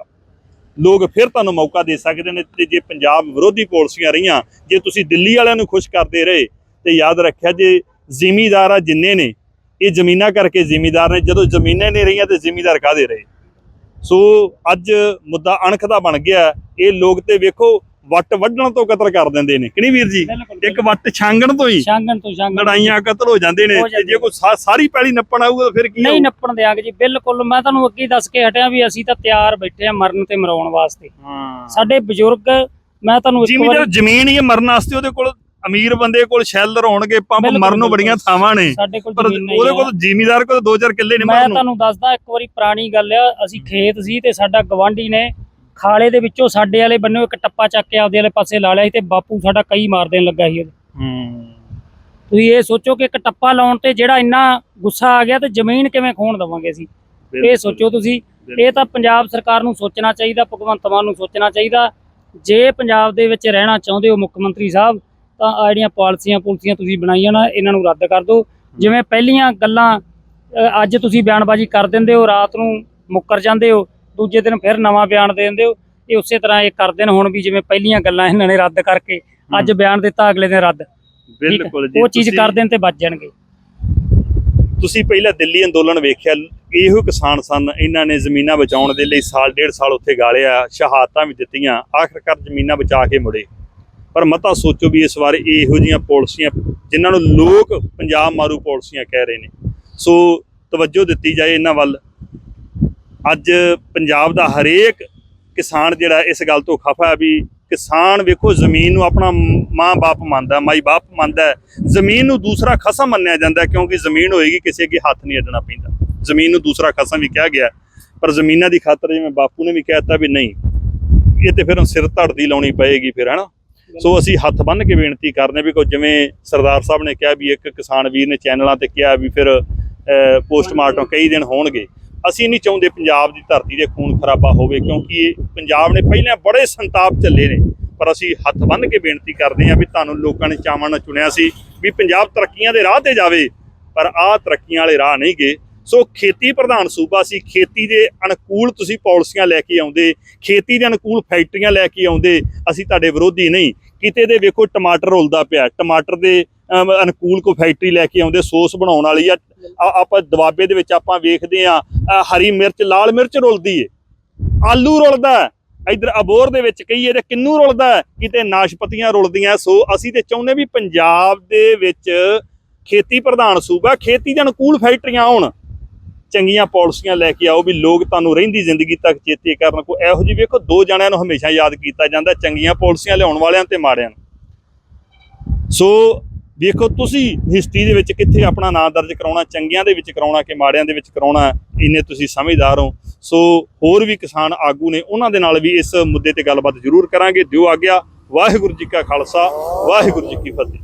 ਲੋਕ ਫਿਰ ਤੁਹਾਨੂੰ ਮੌਕਾ ਦੇ ਸਕਦੇ ਨੇ ਤੇ ਜੇ ਪੰਜਾਬ ਵਿਰੋਧੀ ਪਾਲਿਸੀਆਂ ਰਹੀਆਂ, ਜੇ ਤੁਸੀਂ ਦਿੱਲੀ ਵਾਲਿਆਂ ਨੂੰ ਖੁਸ਼ ਕਰਦੇ ਰਹੇ, ਤੇ ਯਾਦ ਰੱਖਿਆ ਜੇ ਜ਼ਿਮੀਦਾਰ ਆ ਜਿੰਨੇ ਨੇ, ਇਹ ਜ਼ਮੀਨਾਂ ਕਰਕੇ ਜ਼ਿਮੀਦਾਰ ਨੇ, ਜਦੋਂ ਜ਼ਮੀਨਾਂ ਨਹੀਂ ਰਹੀਆਂ ਤੇ ਜ਼ਿਮੀਦਾਰ ਕਾਦੇ ਰਹੇ? ਸੋ ਅੱਜ ਮੁੱਦਾ ਅਣਖ ਦਾ ਬਣ ਗਿਆ, ਇਹ ਲੋਕ ਤੇ ਵੇਖੋ ਵੱਟ ਵੱਢਣ ਤੋਂ ਕਤਲ ਕਰ ਦਿੰਦੇ ਨੇ। ਕਿ ਨਹੀਂ ਵੀਰ ਜੀ? ਇੱਕ ਵੱਟ ਛਾਂਗਣ ਤੋਂ ਹੀ ਸ਼ਾਂਗਣ ਤੋਂ ਸ਼ਾਂਗਣ ਲੜਾਈਆਂ ਕਤਲ ਹੋ ਜਾਂਦੇ ਨੇ। ਤੇ ਜੇ ਕੋਈ ਸਾਰੀ ਪੈਲੀ ਨੱਪਣ ਆਊਗਾ ਤਾਂ ਫਿਰ ਕੀ ਨਹੀਂ? ਨੱਪਣ ਦਿਆਂਗੇ ਜੀ ਬਿਲਕੁਲ। ਮੈਂ ਤੁਹਾਨੂੰ ਅੱਗੇ ਦੱਸ ਕੇ ਹਟਿਆ ਵੀ ਅਸੀਂ ਤਾਂ ਤਿਆਰ ਬੈਠੇ ਆ ਮਰਨ ਤੇ ਮਰਾਉਣ ਵਾਸਤੇ। ਹਾਂ। ਸਾਡੇ ਬਜ਼ੁਰਗ ਮੈਂ ਤੁਹਾਨੂੰ ਇੱਕ ਵਾਰੀ ਜ਼ਮੀਨ ਹੀ ਹੈ ਮਰਨ ਵਾਸਤੇ ਉਹਦੇ ਕੋਲ ਅਮੀਰ ਬੰਦੇ ਕੋਲ ਸ਼ੈਲਰ ਹੋਣਗੇ ਪੰਪ ਮਰਨ ਨੂੰ ਬੜੀਆਂ। ਥਾਵਾਂ ਨੇ। ਪਰ ਉਹਦੇ। ਕੋਲ ਜ਼ਿਮੀਦਾਰ ਕੋਲ ਦੋ ਚਾਰ ਕਿੱਲੇ ਨੇ ਮੈਂ ਮਰਨ ਨੂੰ। ਤੁਹਾਨੂੰ ਦੱਸਦਾ ਇੱਕ ਵਾਰੀ ਪੁਰਾਣੀ ਗੱਲ ਆ ਅਸੀਂ ਖੇਤ ਸੀ ਤੇ ਸਾਡਾ ਗਵਾਂਢੀ ਨੇ ਖਾਲੇ ਦੇ ਵਿੱਚੋਂ ਸਾਡੇ ਵਾਲੇ ਬੰਨੋਂ ਇੱਕ ਟੱਪਾ ਚੱਕ ਕੇ ਆਪਦੇ ਵਾਲੇ ਪਾਸੇ ਲਾ ਲਿਆ ਸੀ ਤੇ ਬਾਪੂ ਸਾਡਾ ਕਈ ਮਾਰ ਦੇਣ ਲੱਗਾ ਸੀ ਉਹਦੇ। ਹੂੰ। ਤੁਸੀਂ ਇਹ ਸੋਚੋ ਕਿ ਇੱਕ ਟੱਪਾ ਲਾਉਣ ਤੇ ਜਿਹੜਾ ਇੰਨਾ ਗੁੱਸਾ ਆ ਗਿਆ ਤੇ ਜ਼ਮੀਨ ਕਿਵੇਂ ਖੋਣ ਦਵਾਂਗੇ ਅਸੀਂ? ਇਹ ਸੋਚੋ ਤੁਸੀਂ। ਇਹ ਤਾਂ ਪੰਜਾਬ ਸਰਕਾਰ ਨੂੰ ਸੋਚਣਾ ਚਾਹੀਦਾ ਭਗਵੰਤ ਮਾਨ ਨੂੰ ਸੋਚਣਾ ਚਾਹੀਦਾ। ਜੇ ਪੰਜਾਬ ਦੇ ਵਿੱਚ ਰਹਿਣਾ ਚਾਹੁੰਦੇ ਹੋ ਮੁੱਖ ਮੰਤਰੀ ਸਾਹਿਬ ਤਾਂ ਆ ਜਿਹੜੀਆਂ ਪਾਲਿਸੀਆਂ ਪੁਲਸੀਆਂ ਤੁਸੀਂ ਬਣਾਈਆਂ ਨਾ ਇਹਨਾਂ ਨੂੰ ਰੱਦ ਕਰ ਦਿਓ। ਜਿਵੇਂ ਪਹਿਲੀਆਂ ਗੱਲਾਂ ਅੱਜ ਤੁਸੀਂ ਬਿਆਨਬਾਜ਼ੀ ਕਰ ਦਿੰਦੇ ਹੋ ਰਾਤ ਨੂੰ ਮੁੱਕਰ ਜਾਂਦੇ ਹੋ ਦੂਜੇ ਦਿਨ ਫਿਰ ਨਵਾਂ ਬਿਆਨ ਦੇ ਦਿੰਦੇ ਹੋ। ਇਹ ਉਸੇ ਤਰ੍ਹਾਂ ਇਹ ਕਰਦੇ ਨੇ। ਹੁਣ ਵੀ ਜਿਵੇਂ ਪਹਿਲੀਆਂ ਗੱਲਾਂ ਇਹਨਾਂ ਨੇ ਰੱਦ ਕਰਕੇ ਅੱਜ ਬਿਆਨ ਦਿੱਤਾ ਅਗਲੇ ਦਿਨ ਰੱਦ? ਬਿਲਕੁਲ ਜੀ। ਉਹ ਚੀਜ਼ ਕਰ ਦੇਣ ਤੇ ਬਚ ਜਾਣਗੇ। ਤੁਸੀਂ ਪਹਿਲਾਂ ਦਿੱਲੀ ਅੰਦੋਲਨ ਵੇਖਿਆ ਇਹੋ ਕਿਸਾਨ ਸਨ। ਇਹਨਾਂ ਨੇ ਜ਼ਮੀਨਾਂ ਬਚਾਉਣ ਦੇ ਲਈ ਸਾਲ ਡੇਢ ਸਾਲ ਉੱਥੇ ਗਾਲਿਆ ਸ਼ਹਾਦਤਾਂ ਵੀ ਦਿੱਤੀਆਂ ਆਖਰਕਾਰ ਜ਼ਮੀਨਾਂ ਬਚਾ ਕੇ ਮੁੜੇ। ਪਰ ਮਤਾ ਸੋਚੋ ਵੀ ਇਸ ਵਾਰ ਇਹੋ ਜੀਆਂ ਪਾਲਿਸੀਆਂ ਜਿਨ੍ਹਾਂ ਨੂੰ ਲੋਕ ਪੰਜਾਬ ਮਾਰੂ ਪਾਲਿਸੀਆਂ ਕਹਿ ਰਹੇ ਨੇ। ਸੋ ਤਵੱਜੋ ਦਿੱਤੀ ਜਾਏ ਇਹਨਾਂ ਵੱਲ। ਅੱਜ ਪੰਜਾਬ ਦਾ ਹਰੇਕ ਕਿਸਾਨ ਜਿਹੜਾ ਇਸ ਗੱਲ ਤੋਂ ਖਫਾ ਵੀ ਕਿਸਾਨ ਵੇਖੋ ਜ਼ਮੀਨ ਨੂੰ ਆਪਣਾ ਮਾਂ-ਬਾਪ ਮੰਨਦਾ, ਮਾਈ ਬਾਪ ਮੰਨਦਾ ਜ਼ਮੀਨ ਨੂੰ ਦੂਸਰਾ ਖਸਮ ਮੰਨਿਆ ਜਾਂਦਾ ਕਿਉਂਕਿ ਜ਼ਮੀਨ ਹੋਏਗੀ, ਕਿਸੇ ਅੱਗੇ ਹੱਥ ਨਹੀਂ ਅੱਡਣਾ ਪੈਂਦਾ। ਜ਼ਮੀਨ ਨੂੰ ਦੂਸਰਾ ਖਸਮ ਵੀ ਕਿਹਾ ਗਿਆ ਪਰ ਜ਼ਮੀਨਾਂ ਦੀ ਖਾਤਰ ਜਿਵੇਂ ਬਾਪੂ ਨੇ ਵੀ ਕਹਿਤਾ ਵੀ ਨਹੀਂ, ਇਹ ਤੇ ਫਿਰ ਸਿਰ ਧੜਦੀ ਲਾਉਣੀ ਪਏਗੀ ਫਿਰ, ਹਨਾ? ਸੋ ਅਸੀਂ ਹੱਥ ਬੰਨ੍ਹ ਕੇ ਬੇਨਤੀ ਕਰਨੇ ਵੀ ਕੋਈ ਜਿਵੇਂ ਸਰਦਾਰ ਸਾਹਿਬ ਨੇ ਕਿਹਾ ਵੀ ਇੱਕ ਕਿਸਾਨ ਵੀਰ ਨੇ ਚੈਨਲਾਂ ਤੇ ਕਿਹਾ ਵੀ ਫਿਰ ਪੋਸਟਮਾਰਟਮ ਕਈ ਦਿਨ ਹੋਣਗੇ। ਅਸੀਂ ਨਹੀਂ ਚਾਹੁੰਦੇ ਪੰਜਾਬ ਦੀ ਧਰਤੀ ਦੇ ਖੂਨ ਖਰਾਬਾ ਹੋਵੇ, ਕਿਉਂਕਿ ਇਹ ਪੰਜਾਬ ਨੇ ਪਹਿਲਾਂ ਬੜੇ ਸੰਤਾਪ ਚੱਲੇ ਨੇ। ਪਰ ਅਸੀਂ ਹੱਥ ਬੰਨ੍ਹ ਕੇ ਬੇਨਤੀ ਕਰਦੇ ਹਾਂ ਵੀ ਤੁਹਾਨੂੰ ਲੋਕਾਂ ਨੇ ਚਾਵਾਂ ਨਾਲ ਚੁਣਿਆ ਸੀ ਵੀ ਪੰਜਾਬ ਤਰੱਕੀਆਂ ਦੇ ਰਾਹ ਤੇ ਜਾਵੇ, ਪਰ ਆਹ ਤਰੱਕੀਆਂ ਵਾਲੇ ਰਾਹ ਨਹੀਂ ਗਏ। ਸੋ ਖੇਤੀ ਪ੍ਰਧਾਨ ਸੂਬਾ ਸੀ, ਖੇਤੀ ਦੇ ਅਨੁਕੂਲ ਤੁਸੀਂ ਪਾਲਿਸੀਆਂ ਲੈ ਕੇ ਆਉਂਦੇ, ਖੇਤੀ ਦੇ ਅਨੁਕੂਲ ਫੈਕਟਰੀਆਂ ਲੈ ਕੇ ਆਉਂਦੇ, ਅਸੀਂ ਤੁਹਾਡੇ ਵਿਰੋਧੀ ਨਹੀਂ। ਕਿਤੇ ਦੇ ਵੇਖੋ ਟਮਾਟਰ ਰੁਲਦਾ ਪਿਆ, ਟਮਾਟਰ ਦੇ ਅਨੁਕੂਲ ਕੋ ਫੈਕਟਰੀ ਲੈ ਕੇ ਆਉਂਦੇ, ਸੋਸ ਬਣਾਉਣ ਵਾਲੀ ਆ। ਆਪਾਂ ਦਵਾਬੇ ਦੇ ਵਿੱਚ ਆਪਾਂ ਵੇਖਦੇ ਆ ਹਰੀ ਮਿਰਚ, ਲਾਲ ਮਿਰਚ ਰੁਲਦੀ ਏ। ਆਲੂ ਰੁਲਦਾ ਹੈ। ਇੱਧਰ ਅਬੋਰ ਦੇ ਵਿੱਚ ਕਹੀਏ ਤੇ ਕਿੰਨੂ ਰੁਲਦਾ ਕਿਤੇ ਨਾਸ਼ਪਤੀਆਂ ਰੁਲਦੀਆਂ। ਸੋ ਅਸੀਂ ਤੇ ਚਾਹੁੰਦੇ ਵੀ ਪੰਜਾਬ ਦੇ ਵਿੱਚ ਖੇਤੀ ਪ੍ਰਧਾਨ ਸੂਬਾ ਖੇਤੀ ਦੇ ਅਨੁਕੂਲ ਫੈਕਟਰੀਆਂ ਆਉਣ। ਚੰਗੀਆਂ ਪਾਲਿਸੀਆਂ ਲੈ ਕੇ ਆਓ ਵੀ ਲੋਕ ਤੁਹਾਨੂੰ ਰਹਿੰਦੀ ਜ਼ਿੰਦਗੀ ਤੱਕ ਚੇਤੇ ਕਰਨ ਕੋ ਇਹੋ ਜਿਹੀ ਵੇਖੋ, ਦੋ ਜਣਿਆਂ ਨੂੰ ਹਮੇਸ਼ਾ ਯਾਦ ਕੀਤਾ ਜਾਂਦਾ, ਚੰਗੀਆਂ ਪਾਲਿਸੀਆਂ ਲਿਆਉਣ ਵਾਲਿਆਂ ਤੇ ਮਾੜਿਆਂ ਸੋ ਦੇਖੋ ਤੁਸੀਂ ਹਿਸਟਰੀ ਦੇ ਵਿੱਚ ਕਿੱਥੇ ਆਪਣਾ ਨਾਂ ਦਰਜ ਕਰਾਉਣਾ, ਚੰਗਿਆਂ ਦੇ ਵਿੱਚ ਕਰਾਉਣਾ ਕਿ ਮਾੜਿਆਂ ਦੇ ਵਿੱਚ ਕਰਾਉਣਾ, ਇੰਨੇ ਤੁਸੀਂ ਸਮਝਦਾਰ ਹੋ। ਸੋ ਹੋਰ ਵੀ ਕਿਸਾਨ ਆਗੂ ਨੇ ਉਹਨਾਂ ਦੇ ਨਾਲ ਵੀ ਇਸ ਮੁੱਦੇ ਤੇ ਗੱਲਬਾਤ ਜ਼ਰੂਰ ਕਰਾਂਗੇ। ਦਿਓ ਆਗਿਆ, ਵਾਹਿਗੁਰੂ ਜੀ ਕਾ ਖਾਲਸਾ, ਵਾਹਿਗੁਰੂ ਜੀ ਕੀ ਫਤਿਹ।